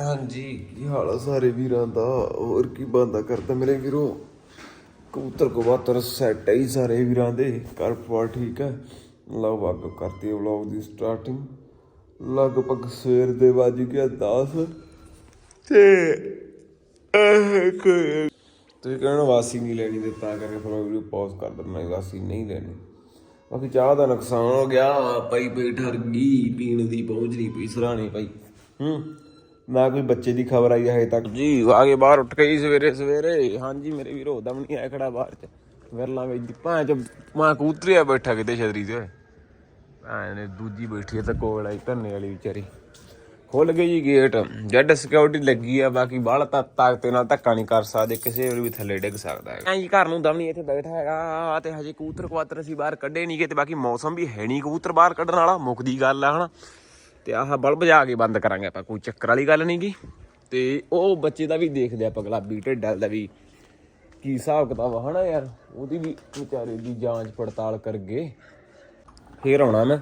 ਹਾਂਜੀ। ਕੀ ਹਾਲ ਆ ਸਾਰੇ ਵੀਰਾਂ ਦਾ? ਹੋਰ ਕੀ ਬੰਦਾ ਕਰਦਾ ਮੇਰੇ ਵੀਰੋ। ਕਬੂਤਰ ਕਬੂਤਰ ਸੈਟ ਹੈ ਸਾਰੇ ਵੀਰਾਂ ਦੇ। ਘਰ ਪਰਿਵਾਰ ਠੀਕ ਹੈ ਲਓ ਵਾਗ ਕਰਤੀ ਵਲੌਗ ਦੀ ਸਟਾਰਟਿੰਗ ਲਗਭਗ ਸਵੇਰ ਦੇ ਵੱਜ ਗਿਆ 10 ਤੇ ਇਹ ਤੁਸੀਂ ਕਹਿਣਾ ਵਾਸੀ ਨਹੀਂ ਲੈਣੀ ਤੇ ਤਾਂ ਕਰਕੇ ਫਿਰ ਮੈਂ ਵੀਡੀਓ ਪੌਜ਼ ਕਰ ਦਿੰਦਾ ਮੈਂ, ਵਾਸੀ ਨਹੀਂ ਲੈਣੀ। ਬਾਕੀ ਚਾਹ ਦਾ ਨੁਕਸਾਨ ਹੋ ਗਿਆ। ਪਈ ਪਈ ਠਰ ਗਈ ਪੀਣ ਦੀ ਪਹੁੰਚ ਨਹੀਂ ਪਈ, ਸਰਾਣੀ ਪਈ ਹੂੰ। ਨਾ ਕੋਈ ਬੱਚੇ ਦੀ ਖਬਰ ਆਈ ਹੈ ਹਜੇ ਤੱਕ। ਜੀ ਆਗੇ ਬਾਹਰ ਉੱਠ ਗਈ ਸਵੇਰੇ ਸਵੇਰੇ। ਹਾਂਜੀ, ਮੇਰੇ ਵੀਰੋ ਦਮ ਨਹੀਂ ਆਇਆ ਖੜਾ ਬਾਹਰ ਚ। ਵਿਰਲਾ ਵਿੱਚ ਭਾਂ ਚ ਮਾਂ ਕੂਤਰੀਆ ਬੈਠਾ ਕਿਤੇ ਛਤਰੀ ਤੇ। ਭਾਂ ਨੇ ਦੂਜੀ ਬੈਠੀ ਤਾਂ ਕੋਲ ਆਈ ਧੰਨੇ ਵਾਲੀ ਵਿਚਾਰੀ। ਖੁੱਲ ਗਈ ਜੀ ਗੇਟ ਜੱਡ ਸਿਕਿਉਰਿਟੀ ਲੱਗੀ ਆ, ਬਾਕੀ ਬਾਹਲਾ ਤਾਂ ਤਾਕਤੇ ਨਾਲ ਧੱਕਾ ਨਹੀਂ ਕਰ ਸਕਦੇ, ਕਿਸੇ ਵੇਲੇ ਵੀ ਥੱਲੇ ਡਿੱਗ ਸਕਦਾ ਹੈ ਐਂ ਜੀ, ਘਰ ਨੂੰ ਦਮ ਨਹੀਂ ਇੱਥੇ ਬੈਠਾ ਹੈਗਾ ਤੇ ਹਜੇ ਕੂਤਰ ਕਵਾਤਰ ਅਸੀਂ ਬਾਹਰ ਕੱਢੇ ਨਹੀਂ ਗਏ ਤੇ ਬਾਕੀ ਮੌਸਮ ਵੀ ਹੈ ਨਹੀਂ ਕਬੂਤਰ ਬਾਹਰ ਕੱਢਣ ਵਾਲਾ ਮੁੱਕਦੀ ਗੱਲ ਆ, ਹਨਾ। ਤੇ ਆਹ ਬਲਬ ਜਾ ਕੇ ਬੰਦ ਕਰਾਂਗੇ ਆਪਾਂ, ਕੋਈ ਚੱਕਰ ਵਾਲੀ ਗੱਲ ਨਹੀਂ ਗੀ ਤੇ ਉਹ ਬੱਚੇ ਦਾ ਵੀ ਦੇਖਦੇ ਆਪਾਂ ਗੁਲਾਬੀ ਢਿੱਡਲ ਦਾ ਵੀ ਕੀ ਹਿਸਾਬ ਕਿਤਾਬ ਆ, ਹਨਾ ਯਾਰ? ਉਹਦੀ ਵੀ ਵਿਚਾਰੇ ਦੀ ਜਾਂਚ ਪੜਤਾਲ ਕਰਗੇ ਫੇਰ ਆਉਣਾ ਮੈਂ।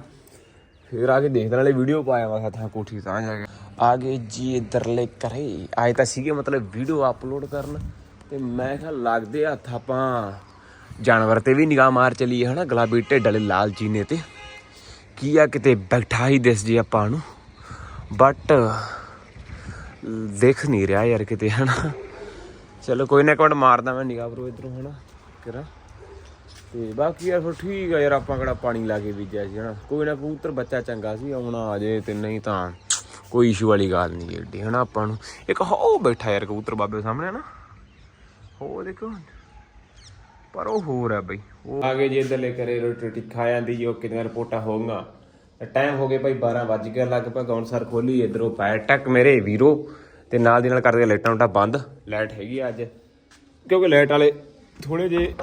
ਫੇਰ ਆ ਕੇ ਦੇਖਣ ਵਾਲੇ ਵੀਡੀਓ ਪਾਇਆ ਵਾ ਥਾਂ ਕੋਠੀ ਤਾਂ ਜਾ ਕੇ। ਆ ਗਏ ਜੀ ਇਧਰਲੇ ਕਰੇ ਆਏ ਤਾਂ ਸੀਗੇ ਮਤਲਬ ਵੀਡੀਓ ਅਪਲੋਡ ਕਰਨ। ਤੇ ਮੈਂ ਕਿਹਾ ਲੱਗਦੇ ਹੱਥ ਆਪਾਂ ਜਾਨਵਰ ਤੇ ਵੀ ਨਿਗਾਹ ਮਾਰ ਚਲੀਏ, ਹਨਾ? ਗੁਲਾਬੀ ਢਿੱਡ ਵਾਲੇ ਲਾਲ ਜੀਨੇ ਤੇ। ਕੀ ਆ ਕਿਤੇ ਬੈਠਾ ਹੀ ਦਿਸ ਜੇ ਆਪਾਂ ਨੂੰ? ਬਟ ਦੇਖ ਨਹੀਂ ਰਿਹਾ ਯਾਰ ਕਿਤੇ, ਹਨਾ? ਚਲੋ ਕੋਈ ਨਾ ਇੱਕ ਮਾਰਦਾ ਮੈਂ ਨਿਗਾਹ ਬਰੋ ਇਧਰੋਂ, ਹਨਾ? ਕਿਰਾ। ਤੇ ਬਾਕੀ ਯਾਰ ਫਿਰ ਠੀਕ ਆ ਯਾਰ, ਆਪਾਂ ਕਿਹੜਾ ਪਾਣੀ ਲਾ ਕੇ ਬੀਜਿਆ ਸੀ, ਹਨਾ? ਕੋਈ ਨਾ ਕਬੂਤਰ ਬੱਚਾ ਚੰਗਾ ਸੀ, ਆਉਣਾ ਆ ਜੇ ਤੇ ਨਹੀਂ ਤਾਂ ਕੋਈ ਇਸ਼ੂ ਵਾਲੀ ਗੱਲ ਨਹੀਂ ਏਡੀ, ਹਨਾ? ਆਪਾਂ ਨੂੰ। ਇੱਕ ਹੋ ਬੈਠਾ ਯਾਰ ਕਬੂਤਰ ਬਾਬੇ ਸਾਹਮਣੇ ਨਾ ਹੋ ਦੇਖੋ ਪਰ ਉਹ ਹੋਰ ਆ ਬਈ ਉਹ ਆਗੇ ਜੇ ਇਧਰਲੇ ਕਰੇ ਰੋਟੀ ਰੋਟੀ ਖਾ ਜਾਂਦੀ ਜੋ ਕਿੰਨੀਆਂ ਰਿਪੋਰਟਾਂ ਹੋਊਗਾ। ਟਾਈਮ ਹੋ ਗਏ ਭਾਈ 12 ਵੱਜ ਗਿਆ ਲਗਭਗ ਹੁਣ ਸਰ ਖੋਲੀ, ਇਧਰੋਂ ਪਾਇ ਟੱਕ ਮੇਰੇ ਵੀਰੋ, ਤੇ ਨਾਲ ਦੀ ਨਾਲ ਕਰਦੇ ਲਾਈਟਾਂ ਉਟਾ ਬੰਦ। ਲਾਈਟ ਹੈਗੀ ਆ ਅੱਜ, ਕਿਉਂਕਿ ਲਾਈਟ ਵਾਲੇ ਥੋੜੇ ਜੇ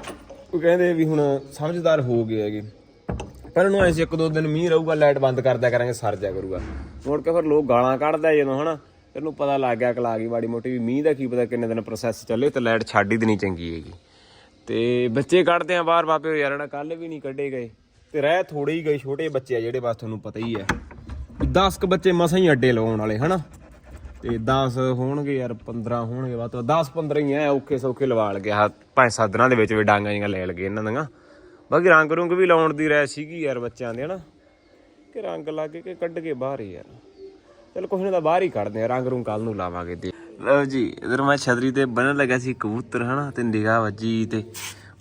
ਉਹ ਕਹਿੰਦੇ ਵੀ ਹੁਣ ਸਮਝਦਾਰ ਹੋ ਗਏ ਹੈਗੇ। ਪਰ ਉਹਨੂੰ ਐਸੇ ਇੱਕ ਦੋ ਦਿਨ ਮੀਂਹ ਰਹੂਗਾ, ਲਾਈਟ ਬੰਦ ਕਰ ਦਿਆ ਕਰਾਂਗੇ, ਸਰ ਜਾ ਕਰੂਗਾ। ਮੁੜ ਕੇ ਫਿਰ ਲੋਕ ਗਾਲਾਂ ਕੱਢਦਾ ਜਦੋਂ ਹਨਾ? ਤੈਨੂੰ ਪਤਾ ਲੱਗ ਗਿਆ ਕਲਾ ਗਈ ਮਾੜੀ ਮੋਟੀ ਵੀ ਮੀਂਹ ਦਾ ਕੀ ਪਤਾ ਕਿੰਨੇ ਦਿਨ ਪ੍ਰੋਸੈਸ ਚੱਲੇ, ਤੇ ਲਾਈਟ ਛੱਡ ਹੀ ਦੇਣੀ ਚੰਗੀ ਹੈਗੀ। ਤੇ ਬੱਚੇ ਕੱਢਦੇ ਆ ਬਾਹਰ ਬਾਪੇ ਯਾਰ ਨਾ ਕੱਲ ਵੀ ਨਹੀਂ ਕੱਢੇ ਗਏ। ਤੇ ਰਹਿ ਥੋੜੇ ਹੀ ਗਏ ਛੋਟੇ ਬੱਚੇ ਆ ਜਿਹੜੇ, ਬਸ ਤੁਹਾਨੂੰ ਪਤਾ ਹੀ ਹੈ 10 ਕ ਬੱਚੇ ਮਸਾਂ ਹੀ ਅੱਡੇ ਲਵਾਉਣ ਵਾਲੇ, ਹਨਾ? ਤੇ 10 ਹੋਣਗੇ ਯਾਰ 15 ਹੋਣਗੇ ਬਾਤ 10 15 ਹੀ ਐ ਔਖੇ ਸੌਖੇ ਲਵਾ ਲਗੇ ਆ। ਪੰਜ ਸੱਤ ਦਿਨਾਂ ਦੇ ਵਿੱਚ ਵੀ ਡਾਂਗਾਂ ਜਿਹੀਆਂ ਲੈ ਲਗੇ ਇਹਨਾਂ ਦੀਆਂ। ਬਾਕੀ ਰੰਗ ਰੁੰਗ ਵੀ ਲਾਉਣ ਦੀ ਰਹਿ ਸੀਗੀ ਯਾਰ ਬੱਚਿਆਂ ਦੇ, ਹਨਾ? ਕਿ ਰੰਗ ਲਾ ਕੇ ਕਿ ਕੱਢ ਕੇ ਬਾਹਰ ਹੀ ਯਾਰ। ਚਲ ਕੁਛ ਨਾ ਤਾਂ ਬਾਹਰ ਹੀ ਕੱਢਦੇ ਆ, ਰੰਗ ਰੁੰਗ ਕੱਲ ਨੂੰ ਲਾਵਾਂਗੇ ਤੇ। ਲਓ ਜੀ, ਇਧਰ ਮੈਂ ਛਤਰੀ ਤੇ ਬੰਨਣ ਲੱਗਾ ਸੀ ਕਬੂਤਰ, ਹਨਾ, ਤੇ ਨਿਗਾਹ ਵੱਜੀ ਤੇ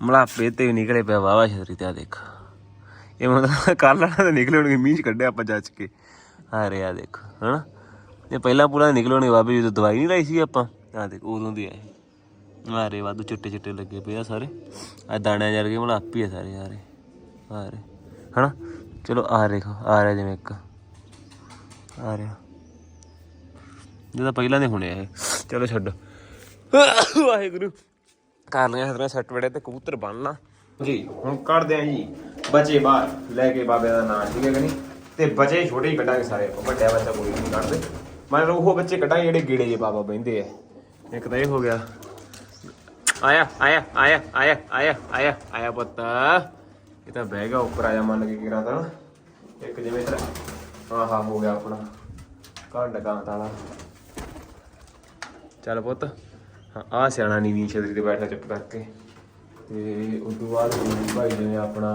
ਮਲਾਪੇ ਤੇ ਨਿਕਲੇ ਪਿਆ ਵਾਵਾ ਛਤਰੀ ਤੇ ਆ ਦੇਖ। ਇਹ ਮਤਲਬ ਕੱਲ ਵਾਲਾ ਤਾਂ ਨਿਕਲੇ ਹੋਣਗੇ, ਮੀਂਹ ਚ ਕੱਢਿਆ ਆਪਾਂ ਜੱਜ ਕੇ। ਆ ਰਿਹਾ ਦੇਖੋ, ਹਨਾ। ਇਹ ਪਹਿਲਾਂ ਪੂਰਾ ਨਿਕਲੇ ਹੋਣੇ ਬਾਬੇ, ਜਦੋਂ ਦਵਾਈ ਨਹੀਂ ਲਾਈ ਸੀ ਆਪਾਂ ਆ ਦੇਖ, ਉਦੋਂ ਦੀ ਆਏ ਮਾਰੇ ਵਾਧੂ ਚਿੱਟੇ ਚਿੱਟੇ ਲੱਗੇ ਪਏ ਆ ਸਾਰੇ। ਆ ਦਾਣਿਆਂ ਗਏ ਮਲਾਪੀ ਆ ਸਾਰੇ ਯਾਰੇ ਆ ਰਹੇ ਹਨਾ। ਚਲੋ ਆ ਦੇਖੋ ਆ ਰਿਹਾ ਜਿਵੇਂ ਇੱਕ ਆ ਰਿਹਾ। ਜਿਹਦਾ ਪਹਿਲਾਂ ਦੇ ਹੋਣੇ ਆ ਇਹ। ਚਲੋ ਛੱਡੋ। ਵਾਹਿਗੁਰੂ। ਕਰ ਲਿਆ ਹਤਰਾ ਸੈੱਟ ਵੜੇ ਤੇ ਕਬੂਤਰ ਬੰਨ ਲਾ ਜੀ ਹੁਣ ਕੱਢਦੇ ਆ ਜੀ। ਬੱਚੇ ਬਾਹਰ ਲੈ ਕੇ ਬਾਬੇ ਦਾ ਨਾਮ ਠੀਕ ਹੈ ਕਿ ਨਹੀਂ? ਤੇ ਬੱਚੇ ਛੋਟੇ ਹੀ ਕੱਢਾਂਗੇ ਸਾਰੇ ਆਪਾਂ ਵੱਡਿਆ ਬੱਚਾ ਕੋਈ ਨਹੀਂ ਕੱਢਦੇ। ਮਤਲਬ ਉਹ ਬੱਚੇ ਕੱਢਾਂਗੇ ਜਿਹੜੇ ਗੀੜੇ ਜੇ ਬਾਬਾ ਬਹਿੰਦੇ ਆ। ਇੱਕ ਤਾਂ ਇਹ ਹੋ ਗਿਆ। ਆਇਆ ਆਇਆ ਆਇਆ ਆਇਆ ਆਇਆ ਆਇਆ ਆਇਆ ਪੁੱਤ। ਇਹ ਤਾਂ ਬਹਿ ਗਿਆ ਉੱਪਰ ਆਇਆ ਮੰਨ ਕੇ ਕਿਰਾ ਤਾਂ। ਇੱਕ ਜਿਵੇਂ ਤੇਰਾ ਹਾਂ ਹਾਂ ਗਿਆ ਆਪਣਾ। ਕੰਡ ਕਾਂਤ ਵਾਲਾ ਚੱਲ ਪੁੱਤ। ਹਾਂ ਆ ਸਿਆਣਾ ਨੀਵੀਂ ਛਤਰੀ ਤੇ ਬੈਠਾ ਚੁੱਪ ਕਰਕੇ। ਤੇ ਉਸ ਤੋਂ ਬਾਅਦ ਗੁਰੂ ਭਾਈ ਨੇ ਆਪਣਾ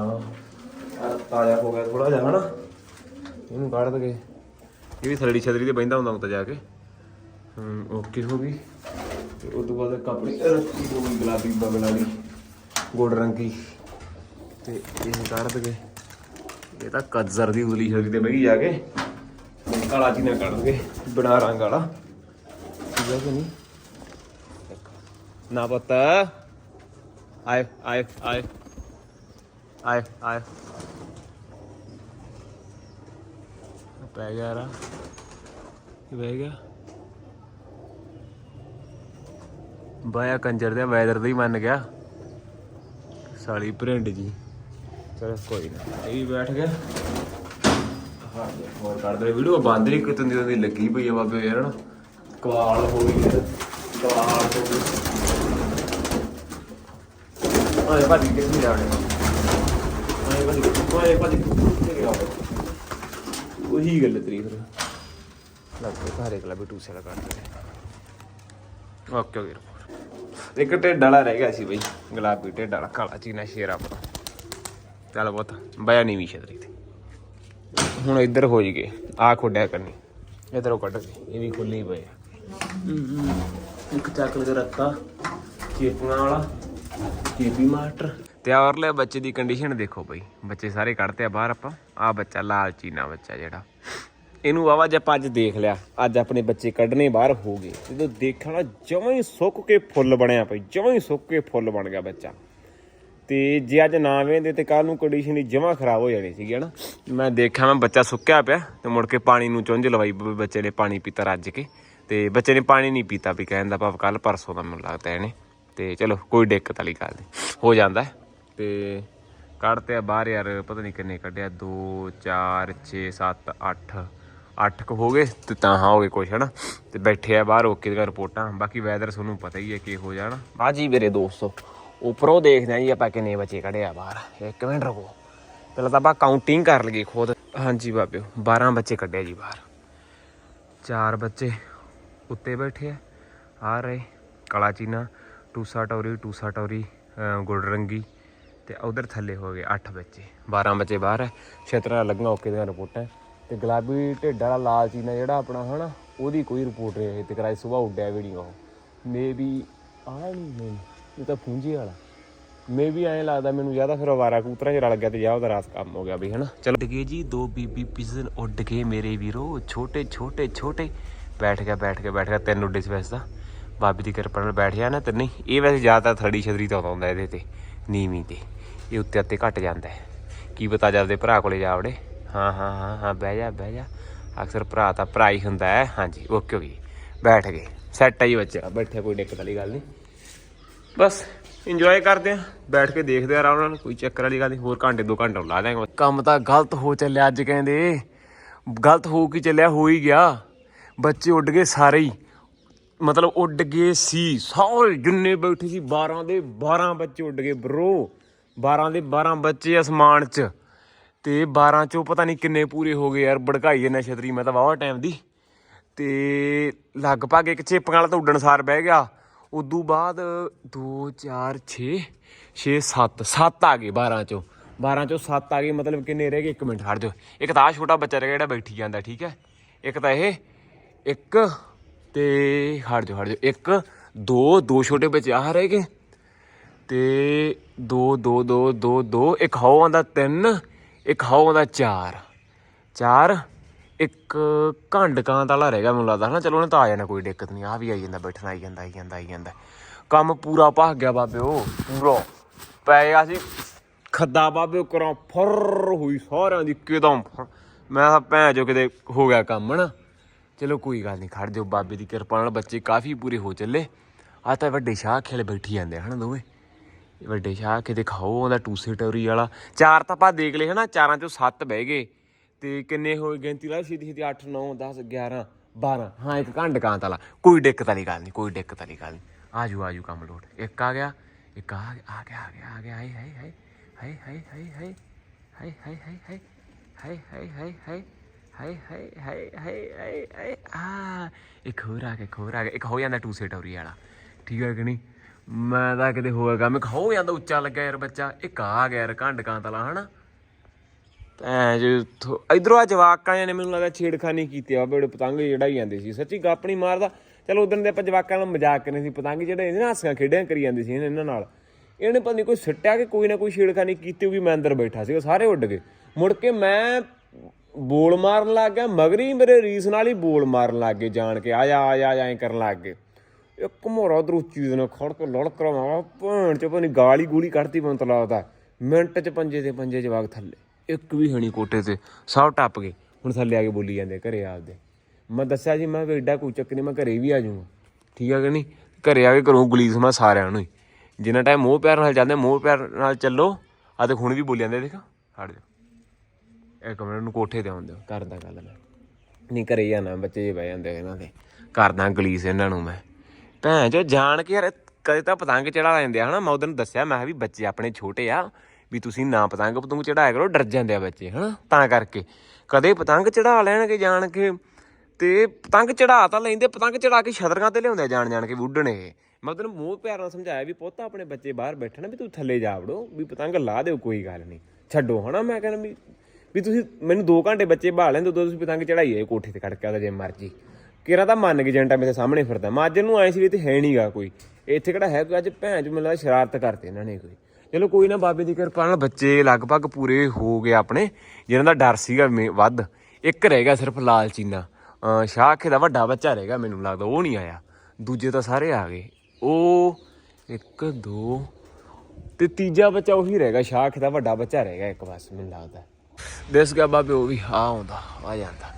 ਆਹ ਤਾਜ਼ਾ ਹੋ ਗਿਆ ਥੋੜਾ ਜਿਹਾ, ਹਨਾ? ਇਹਨੂੰ ਕੱਢ ਦਗੇ ਇਹ ਵੀ ਥਲੜੀ ਛਤਰੀ ਤੇ ਬੈਂਦਾ ਹੁੰਦਾ ਹੁੰਦਾ ਜਾ ਕੇ। ਹੂੰ, ਓਕੇ ਹੋ ਗਈ। ਤੇ ਉਸ ਤੋਂ ਬਾਅਦ ਕੱਪੜੀ ਆਪਣੀ ਹੋ ਗਈ, ਗੁਲਾਬੀ ਬਗਲ ਵਾਲੀ ਗੋਲਡ ਰੰਗੀ। ਤੇ ਇਹ ਕੱਢ ਦਗੇ ਇਹ ਤਾਂ ਕੱਜ਼ਰ ਦੀ ਉਦਲੀ ਛਤਰੀ ਤੇ ਬਹਿ ਗਈ ਜਾ ਕੇ। ਕਾਲਾ ਜੀ ਨਾਲ ਕੱਢ ਦਗੇ ਬਣਾ ਰੰਗ ਵਾਲਾ। ਠੀਕ ਹੈ ਕਿ ਨਹੀਂ? ਨਾ ਪੁੱਤ। ਆਏ ਆਏ ਆਏ। ਆਏ ਆਏ। ਪੈ ਗਿਆ ਰਾ ਇਹ ਪੈ ਗਿਆ? ਬਾਇਆ ਕੰਜਰ ਦੇ ਵੈਦਰ ਦਾ ਹੀ ਮੰਨ ਗਿਆ। ਸਾਲੀ ਭਰਿੰਡ ਜੀ। ਚਲ ਕੋਈ ਨਾ। ਇਹ ਵੀ ਬੈਠ ਗਿਆ। ਹਾਂ ਹੋਰ ਕਰਦੇ ਵੀਡੀਓ। ਬੰਦ ਨਹੀਂ ਕਿਤੋਂ ਦੀ ਲੱਗੀ ਪਈ ਆ ਬਾਬੇ ਯਾਰ। ਨਾ ਕਵਾਲ ਹੋ ਗਈ ਕਵਾਲ ਹੋ ਗਈ। ਆਏ ਭਾਜੀ ਕਿੱਥੇ ਨਹੀਂ ਜਾਣੇ ਆਏ ਭਾਜੀ ਆਏ ਭਾਜੀ ਕਿੱਥੇ ਗਿਆ ਉਹੀ? ਗੱਲ ਤਰੀ ਫਿਰ। ਲੱਗਦਾ ਘਰੇ ਕਲਾ ਵੀ ਟੂਸੇ ਲਗਾ ਦੇ ਓਕੇ ਓਕੇ ਰਿਪੋਰਟ ਇੱਕ ਢਿੱਡ ਵਾਲਾ ਰਹਿ ਗਿਆ ਸੀ ਬਈ ਗੁਲਾਬੀ ਢਿੱਡ ਵਾਲਾ। ਕਾਲਾ ਚੀਨਾ ਸ਼ੇਰ ਆਪਣਾ। ਚੱਲ ਬਹੁਤ ਬਿਆ ਨਹੀਂ ਵੀ ਛਤਰੀ ਤੇ। ਹੁਣ ਇੱਧਰ ਹੋ ਜੀਗੇ ਆ ਖੋਡਿਆ ਕਰਨੀ। ਇਧਰੋਂ ਕੱਢ ਕੇ ਇਹ ਵੀ ਖੁੱਲੀ ਪਏ ਆ ਇੱਕ ਚੱਕ ਕੇ ਰੱਖਾ ਚੇਪੂਆਂ ਵਾਲਾ ਚੇਪੀ ਮਾਸਟਰ। ਤੇ ਔਰਲੇ ਬੱਚੇ ਦੀ ਕੰਡੀਸ਼ਨ ਦੇਖੋ ਬਈ। ਬੱਚੇ ਸਾਰੇ ਕੱਢਤੇ ਆ ਬਾਹਰ ਆਪਾਂ। ਆ ਬੱਚਾ, ਲਾਲ ਚੀਨਾ ਬੱਚਾ ਜਿਹੜਾ। ਇਹਨੂੰ ਵਾਵਾ ਜੇ ਅੱਜ ਦੇਖ ਲਿਆ। ਅੱਜ ਆਪਣੇ ਬੱਚੇ ਕੱਢਨੇ ਬਾਹਰ ਹੋ ਗਏ। ਜਦੋਂ ਦੇਖਣਾ ਜਮਾਂ ਹੀ ਸੁੱਕ ਕੇ ਫੁੱਲ ਬਣਿਆ ਪਈ ਜਮਾਂ ਹੀ ਸੁੱਕ ਕੇ ਫੁੱਲ ਬਣ ਗਿਆ ਬੱਚਾ। ਤੇ ਜੇ ਅੱਜ ਨਾ ਵੇਂਦੇ ਤੇ ਕੱਲ ਨੂੰ ਕੰਡੀਸ਼ਨ ਹੀ ਜਮਾਂ ਖਰਾਬ ਹੋ ਜਾਣੀ ਸੀਗੀ, ਹਨਾ? ਮੈਂ ਦੇਖਿਆ ਮੈਂ ਬੱਚਾ ਸੁੱਕਿਆ ਪਿਆ ਤੇ ਮੁੜ ਕੇ ਪਾਣੀ ਨੂੰ ਚੁੰਝ ਲਵਾਈ ਵੀ ਬੱਚੇ ਨੇ ਪਾਣੀ ਪੀਤਾ ਰੱਜ ਕੇ। ਤੇ ਬੱਚੇ ਨੇ ਪਾਣੀ ਨਹੀਂ ਪੀਤਾ ਵੀ ਕਹਿਣ ਦਾ ਭਾਵ ਕੱਲ ਪਰਸੋਂ ਦਾ ਮੈਨੂੰ ਲੱਗਦਾ ਇਹਨੇ। ਤੇ ਚਲੋ, ਕੋਈ ਦਿੱਕਤ ਵਾਲੀ ਗੱਲ ਨਹੀਂ। ਹੋ ਜਾਂਦਾ ਹੈ। ਤੇ ਕੱਢਤੇ ਆ ਬਾਹਰ ਯਾਰ, ਪਤਾ ਨਹੀਂ ਕਿੰਨੇ ਕੱਢਿਆ। 2 4 6 7 8 8 ਕੁ ਹੋ ਗਏ ਤੇ ਤਾਂ ਹਾਂ ਹੋ ਗਏ ਕੁਛ, ਹਨਾ? ਤੇ ਬੈਠੇ ਆ ਬਾਹਰ, ਓਕੇ ਦੀਆਂ ਰਿਪੋਰਟਾਂ। ਬਾਕੀ ਵੈਦਰ ਤੁਹਾਨੂੰ ਪਤਾ ਹੀ ਹੈ ਕੀ ਹੋ ਜਾਣਾ ਬਾਜੀ ਮੇਰੇ ਦੋਸਤੋ, ਉੱਪਰੋਂ ਦੇਖਦੇ ਆ ਜੀ ਆਪਾਂ ਕਿੰਨੇ ਬੱਚੇ ਕੱਢਿਆ ਬਾਹਰ। ਇੱਕ ਮਿੰਟ ਰੁਕੋ। ਪਹਿਲਾਂ ਤਾਂ ਆਪਾਂ ਕਾਊਂਟਿੰਗ ਕਰ ਲਈਏ ਖੁਦ। ਹਾਂਜੀ ਬਾਬਿਓ 12 ਬੱਚੇ ਕੱਢਿਆ ਜੀ ਬਾਹਰ। ਚਾਰ ਬੱਚੇ। ਉੱਤੇ ਬੈਠੇ ਆ। ਆ ਰਹੇ ਕਾਲਾ ਚੀਨਾ, ਟੂਸਾ ਟੌਰੀ ਟੂਸਾ ਟੌਰੀ, ਅਹ ਗੁੜ ਰੰਗੀ ਤੇ ਉਧਰ ਥੱਲੇ ਹੋ ਗਏ 8 ਬੱਚੇ। 12 ਬੱਚੇ ਬਾਹਰ ਹੈ ਛਤਰਾ ਲੱਗਣਾ ਓਕੇ ਦੀਆਂ ਰਿਪੋਰਟਾਂ। ਤੇ ਗੁਲਾਬੀ ਢਿੱਡ ਵਾਲਾ ਲਾਲ ਚੀਨਾ ਜਿਹੜਾ ਆਪਣਾ ਹਨਾ, ਉਹਦੀ ਕੋਈ ਰਿਪੋਰਟ ਨਹੀਂ ਹੈ ਤੇ ਕਰਾਈ ਸਵੇਰ ਉੱਡਿਆ ਵੀ ਨਹੀਂ ਉਹ ਮੇਬੀ ਆ ਨਹੀਂ ਨਹੀਂ, ਇਹ ਤਾਂ ਫੂੰਜੀ ਵਾਲਾ। ਮੇ ਵੀ ਐਂ ਲੱਗਦਾ ਮੈਨੂੰ ਜ਼ਿਆਦਾ ਫਿਰ ਅਵਾਰਾ ਕੂਤਰਾ ਚ ਰਲ ਗਿਆ ਤੇ ਜਾਂ ਉਹਦਾ ਰਾਸ ਕੰਮ ਹੋ ਗਿਆ ਵੀ ਹਨਾ। ਚਲੋ, ਉੱਡ ਜੀ, ਦੋ ਬੀਬੀ ਪਿਜਨ ਉੱਡ ਕੇ ਮੇਰੇ ਵੀਰੋ। ਛੋਟੇ ਛੋਟੇ ਛੋਟੇ ਬੈਠ ਗਿਆ ਬੈਠ ਗਿਆ ਬੈਠ ਗਿਆ, ਤਿੰਨ ਉੱਡੇ ਸੀ ਵੈਸੇ ਤਾਂ। ਬਾਬੀ ਦੀ ਕਿਰਪਾ ਨਾਲ ਬੈਠ ਗਿਆ ਨਾ ਤੇ ਨਹੀਂ, ਇਹ ਵੈਸੇ ਜ਼ਿਆਦਾਤਰ ਥੜੀ ਛਤਰੀ ਤੋਂ ਆਉਂਦਾ ਇਹਦੇ ਤੇ, ਨੀਵੀਂ ਤੇ। ਇਹ ਉੱਤੇ ਉੱਤੇ ਘਟ ਜਾਂਦਾ ਹੈ। ਕੀ ਪਤਾ ਜਾਂਦੇ ਭਰਾ ਕੋਲੇ ਜਾ ਵੜੇ। ਹਾਂ ਹਾਂ ਹਾਂ ਹਾਂ, ਬਹਿ ਜਾ ਬਹਿ ਜਾ। ਅਕਸਰ ਭਰਾ ਤਾਂ ਭਰਾ ਹੀ ਹੁੰਦਾ ਹੈ। ਹਾਂਜੀ, ਓਕੇ ਓਕੇ। ਬੈਠ ਗਏ। ਸੈੱਟ ਆਈ ਬੱਚਾ। ਬੈਠਿਆ ਕੋਈ ਦਿੱਕਤ ਵਾਲੀ ਗੱਲ ਨਹੀਂ। ਬਸ ਇੰਜੋਏ ਕਰਦੇ ਆ ਬੈਠ ਕੇ ਦੇਖਦੇ ਆ ਆਰਾਮ ਨਾਲ। ਕੋਈ ਚੱਕਰ ਵਾਲੀ ਗੱਲ ਨਹੀਂ। ਹੋਰ ਘੰਟੇ, ਦੋ ਘੰਟੇ ਲਾ ਦਾਂਗੇ ਕੰਮ ਤਾਂ ਗਲਤ ਹੋ ਚੱਲਿਆ ਅੱਜ ਕਹਿੰਦੇ। ਗਲਤ ਹੋ ਕੀ ਚੱਲਿਆ? ਹੋ ਹੀ ਗਿਆ। ਬੱਚੇ ਉੱਡ ਗਏ ਸਾਰੇ ਹੀ। ਮਤਲਬ ਉੱਡ ਗਏ ਸੀ, ਸਾਰੇ ਜਿੰਨੇ ਬੈਠੇ ਸੀ 12 ਦੇ 12 ਬੱਚੇ ਉੱਡ ਗਏ ਬ్రో 12 ਦੇ 12 ਬੱਚੇ ਅਸਮਾਨ 'ਚ। ਤੇ 12 ਚੋਂ ਪਤਾ ਨਹੀਂ ਕਿੰਨੇ ਪੂਰੇ ਹੋ ਗਏ ਯਾਰ, ਭੜਕਾਈ ਜੰਨਾ ਛਤਰੀ, ਮੈਂ ਤਾਂ ਵਾਵਾ ਟਾਈਮ ਦੀ। ਤੇ ਲਗਭਗ ਇੱਕ ਚੇਪਾਂ ਵਾਲਾ ਤਾਂ ਉੱਡਣ ਸਾਰ ਬਹਿ ਗਿਆ। ਉਦੋਂ ਬਾਅਦ 2 4 6 6 7 7 ਆ ਗਏ 12 ਚੋਂ। 12 ਚੋਂ 7 ਆ ਗਏ, ਮਤਲਬ ਕਿੰਨੇ ਰਹਿ ਗਏ? 1 ਮਿੰਟ, ਹਟ ਜਾਓ। ਇੱਕ ਤਾਂ ਆਹ ਛੋਟਾ ਬੱਚਾ ਰਹਿ ਗਿਆ ਜਿਹੜਾ ਬੈਠੀ ਜਾਂਦਾ, ਠੀਕ ਹੈ? ਇੱਕ ਤਾਂ ਇਹ ਇੱਕ ਤੇ ਹਟ ਜਾਓ ਹਟ ਜਾਓ। ਇੱਕ, ਦੋ ਦੋ ਛੋਟੇ ਬੱਚੇ, ਆਹ ਰਹਿ ਗਏ। ਤੇ 2 2 2 2 2 ਇੱਕ ਹਾਉ ਆਂਦਾ ਤਿੰਨ, ਇੱਕ ਹਾਉ ਆਂਦਾ 4 4 ਇੱਕ ਘੰਡ ਕਾਂ ਵਾਲਾ ਰਹਿ ਗਿਆ ਮੈਨੂੰ ਲੱਗਦਾ, ਹਨਾ? ਚਲੋ ਉਹਨੇ ਤਾਂ ਆ ਜਾਣਾ, ਕੋਈ ਦਿੱਕਤ ਨਹੀਂ। ਆ ਵੀ ਆਈ ਜਾਂਦਾ, ਬੈਠਣਾ ਆਈ ਜਾਂਦਾ ਆਈ ਜਾਂਦਾ ਆਈ ਜਾਂਦਾ। ਕੰਮ ਪੂਰਾ ਭਾਗ ਗਿਆ ਬਾਬੇ, ਉਹ ਪੂਰਾ। ਪੈ ਗਿਆ ਸੀ, ਖੱਦਾ ਬਾਬੇ ਕਰਾਂ ਫਰ ਹੋਈ ਸਾਰਿਆਂ ਦੀ ਕਿਦਮ ਮੈਂ ਤਾਂ ਭੈਣ ਜੋ ਕਿਤੇ ਹੋ ਗਿਆ ਕੰਮ ਨਾ ਚਲੋ ਕੋਈ ਗੱਲ ਨਹੀਂ ਖੜ ਜਾਓ ਬਾਬੇ ਦੀ ਕਿਰਪਾ ਨਾਲ ਬੱਚੇ ਕਾਫੀ ਪੂਰੇ ਹੋ ਚੱਲੇ ਆ ਤਾਂ ਵੱਡੇ ਸ਼ਾਹ ਖੇਲ ਬੈਠੀ ਜਾਂਦੇ ਹਨਾ ਦੋਵੇਂ ਵੱਡੇ ਸ਼ਾਹ ਕਿਤੇ ਖਾਓ ਉਹਦਾ ਟੂਸੇ ਟੋਰੀ ਵਾਲਾ ਚਾਰ ਤਾਂ ਆਪਾਂ ਦੇਖ ਲਏ ਹਨਾ ਚਾਰਾਂ ਚੋਂ ਸੱਤ ਬਹਿ ਗਏ ਤੇ ਕਿੰਨੇ ਹੋਏ ਗਿਣਤੀ ਲਾ ਸਿੱਧੀ ਛੇਤੀ 8 9 10 11 12 ਹਾਂ ਇੱਕ ਘੰਟ ਕਾਂਤ ਵਾਲਾ ਕੋਈ ਦਿੱਕਤ ਵਾਲੀ ਗੱਲ ਨਹੀਂ ਕੋਈ ਦਿੱਕਤ ਵਾਲੀ ਗੱਲ ਨਹੀਂ ਆਜੂ ਆਜੂ ਕੰਮ ਲੋਟ ਇੱਕ ਆ ਗਿਆ ਇੱਕ ਆ ਗਿਆ ਆ ਗਿਆ ਆ ਗਿਆ ਆ ਗਿਆ ਹਾਏ ਹਾਏ ਹਾਏ ਹਾਏ ਹਾਏ ਹਾਏ ਹਾਏ ਹਾਏ ਹਾਏ ਹਾਏ ਹਾਏ ਹਾਏ ਹਾਏ ਹਾਏ ਹਾਏ ਹਾਏ ਹਾਏ ਹਾਏ ਹਾਏ ਹਾਏ, ਆ, ਇੱਕ ਹੋਰ ਆ ਗਿਆ, ਇੱਕ ਹੋਰ ਆ ਗਿਆ, ਇੱਕ ਹੋ ਜਾਂਦਾ ਟੂ ਸੇ ਟੌਰੀ ਵਾਲਾ। ਠੀਕ ਹੈ ਕਿ ਨਹੀਂ? ਮੈਂ ਤਾਂ ਕਿਤੇ ਹੋਇਆ ਕੰਮ, ਇੱਕ ਹੋ ਜਾਂਦਾ ਉੱਚਾ ਲੱਗਿਆ ਯਾਰ ਬੱਚਾ, ਇੱਕ ਆ ਗਿਆ ਯਾਰ ਘੰਡ ਕਾਂ ਤਲਾ ਹਨਾ? ਐ ਜੇ ਇਧਰੋਂ ਆ ਜਵਾਕਾਂ ਨੇ ਮੈਨੂੰ ਲੱਗਦਾ ਛੇੜਖਾਨੀ ਕੀਤੀ ਆ, ਬੜੇ ਪਤੰਗ ਜਿਹੜਾ ਹੀ ਜਾਂਦੇ ਸੀ, ਸੱਚੀ ਗੱਪ ਨਹੀਂ ਮਾਰਦਾ। ਚਲੋ ਉਦੋਂ ਦੇ ਆਪਾਂ ਜਵਾਕਾਂ ਨਾਲ ਮਜ਼ਾਕ ਕਰਨੇ ਸੀ, ਪਤੰਗ ਜਿਹੜੇ ਇਹਨਾਂ ਹਾਸੀਆਂ ਖੇਡਾਂ ਕਰੀ ਜਾਂਦੇ ਸੀ ਇਹਨਾਂ ਨਾਲ। ਇਹਨੇ ਪਤਾ ਨਹੀਂ ਕੋਈ ਸਿੱਟਿਆ ਕਿ ਕੋਈ ਨਾ ਕੋਈ ਛੇੜਖਾਨੀ ਕੀਤੀ ਹੋਊਗੀ ਮੈਂ ਅੰਦਰ ਬੈਠਾ ਸੀ ਉਹ ਸਾਰੇ ਉੱਡ ਗਏ। ਮੁੜ ਕੇ ਮੈਂ ਬੋਲ ਮਾਰਨ ਲੱਗ ਗਿਆ, ਮਗਰੀ ਮੇਰੇ ਰੀਸ ਨਾਲ ਹੀ ਬੋਲ ਮਾਰਨ ਲੱਗ ਗਏ ਜਾਣ ਕੇ, ਆਇਆ ਆਇਆ ਐਂ ਕਰਨ ਲੱਗ ਗਏ। ਇੱਕ ਮੋਰਾ ਉਧਰ ਉੱਚੀ ਨਾਲ ਖੜ ਕੇ ਲੜ ਕਰਾਵਾ ਭੈਣ ਚ ਪਨੀ ਗਾਲੀ ਗੂਲੀ ਕੱਢਤੀ ਮੈਨੂੰ ਤਾਂ ਲੱਗਦਾ। ਮਿੰਟ ਚ ਪੰਜੇ 'ਤੇ ਪੰਜੇ ਜਵਾਗ ਥੱਲੇ। ਇੱਕ ਵੀ ਹਣੀ ਕੋਟੇ ਤੇ, ਸਭ ਟੱਪ ਗਏ। ਹੁਣ ਥੱਲੇ ਆ ਕੇ ਬੋਲੀ ਜਾਂਦੇ ਘਰੇ ਆਪਦੇ। ਮੈਂ ਦੱਸਿਆ ਜੀ, ਮੈਂ ਵੀ ਐਡਾ ਕੋਈ ਚੱਕ ਨਹੀਂ ਮੈਂ ਘਰੇ ਵੀ ਆ ਜਾਊਂਗਾ। ਠੀਕ ਆ ਕਿ ਨਹੀਂ? ਘਰੇ ਆ ਕੇ ਘਰੋਂ ਗਲੀਸ ਮੈਂ ਸਾਰਿਆਂ ਨੂੰ ਹੀ। ਜਿੰਨਾ ਟਾਈਮ ਮੋਹ ਪਿਆਰ ਨਾਲ ਜਾਂਦੇ, ਮੋਹ ਪਿਆਰ ਨਾਲ ਚੱਲੋ। ਆ ਤੇ ਹੁਣ ਵੀ ਬੋਲੀ ਜਾਂਦੇ ਦੇਖ। ਹਟ ਜਾ। ਇੱਕ ਮਿੰਟ ਨੂੰ ਕੋਠੇ ਤੇ ਆਉਂਦੇ ਕਰਦਾ ਗੱਲ ਮੈਂ ਨਹੀਂ, ਘਰੇ ਜਾਣਾ ਬੱਚੇ ਜੇ ਬਹਿ ਜਾਂਦੇ ਇਹਨਾਂ ਦੇ। ਕਰਦਾ ਗਲੀਸ ਇਹਨਾਂ ਨੂੰ ਮੈਂ। ਭੈਣ ਜੋ ਜਾਣ ਕੇ ਯਾਰ, ਕਦੇ ਤਾਂ ਪਤੰਗ ਚੜਾ ਲੈਂਦੇ ਆ, ਹਨਾ? ਮੈਂ ਉਹਦੋਂ ਦੱਸਿਆ, ਮੈਂ ਕਿਹਾ ਵੀ ਬੱਚੇ ਆਪਣੇ ਛੋਟੇ ਆ, ਵੀ ਤੁਸੀਂ ਨਾ ਪਤੰਗ ਪਤੰਗ ਚੜਾਇਆ ਕਰੋ, ਡਰ ਜਾਂਦੇ ਆ ਬੱਚੇ, ਹਨਾ? ਤਾਂ ਕਰਕੇ। ਕਦੇ ਪਤੰਗ ਚੜਾ ਲੈਣਗੇ ਜਾਣ ਕੇ, ਤੇ ਪਤੰਗ ਚੜਾ ਤਾਂ ਲੈਂਦੇ, ਪਤੰਗ ਚੜਾ ਕੇ ਛਤਰੀਆਂ ਤੇ ਲਿਆਉਂਦੇ ਆ ਜਾਣ ਜਾਣ ਕੇ ਵੀ ਉੱਡਣ। ਇਹ ਮੈਂ ਤੈਨੂੰ ਮੂੰਹ ਪਿਆਰ ਨਾਲ ਸਮਝਾਇਆ ਵੀ ਪੁੱਤ, ਆਪਣੇ ਬੱਚੇ ਬਾਹਰ ਬੈਠਣ ਵੀ ਤੂੰ ਥੱਲੇ ਜਾ ਵੜੋ, ਵੀ ਪਤੰਗ ਲਾ ਦਿਓ, ਕੋਈ ਗੱਲ ਨਹੀਂ। ਛੱਡੋ, ਹਨਾ? ਮੈਂ ਕਹਿੰਦਾ ਵੀ ਵੀ ਤੁਸੀਂ ਮੈਨੂੰ 2 ਘੰਟੇ ਬੱਚੇ ਬਾਹ ਲੈਂਦੇ ਉਦੋਂ ਤੁਸੀਂ ਪਤੰਗ ਚੜਾਈਏ ਕੋਠੇ ਤੇ ਖੜ ਕੇ ਉਹਦਾ ਜੇ ਮਰਜ਼ੀ। ਕਿਰਾ ਤਾਂ ਮੰਨ ਕੇ ਜੰਟਾ ਮੇਰੇ ਸਾਹਮਣੇ ਫਿਰਦਾ। ਮੈਂ ਅੱਜ ਨੂੰ ਆਏ ਸੀ ਵੀ ਤੇ ਹੈ ਨਹੀਂਗਾ ਕੋਈ। ਇੱਥੇ ਕਿਹੜਾ ਹੈ ਕੋਈ? ਅੱਜ ਭੈਣ ਚ ਮੈਨੂੰ ਸ਼ਰਾਰਤ ਕਰਤੇ ਇਹਨਾਂ ਨੇ ਕੋਈ। ਚਲੋ ਕੋਈ ਨਾ, ਬਾਬੇ ਦੀ ਕਿਰਪਾ ਨਾਲ ਬੱਚੇ ਲਗਭਗ ਪੂਰੇ ਹੋ ਗਏ ਆਪਣੇ। ਜਿਹਨਾਂ ਦਾ ਡਰ ਸੀਗਾ ਮੇ- ਵੱਧ। ਇੱਕ ਰਹਿ ਗਿਆ ਸਿਰਫ ਲਾਲਚੀਨਾ ਸ਼ਾਹ ਦਾ ਵੱਡਾ ਬੱਚਾ ਰਹਿ ਗਿਆ, ਮੈਨੂੰ ਲੱਗਦਾ ਉਹ ਨਹੀਂ ਆਇਆ। ਦੂਜੇ ਤਾਂ ਸਾਰੇ ਆ ਗਏ। ਉਹ ਇੱਕ, ਦੋ ਤੇ ਤੀਜਾ ਬੱਚਾ ਉਹੀ ਰਹਿ ਗਿਆ। ਸ਼ਾਖ ਦਾ ਵੱਡਾ ਬੱਚਾ ਰਹਿ ਗਿਆ ਇੱਕ ਬਸ ਮੈਨੂੰ ਲੱਗਦਾ। ਦਿਸ ਗਿਆ ਬਾਬੇ, ਉਹ ਵੀ ਆ ਆਉਂਦਾ, ਆ ਜਾਂਦਾ।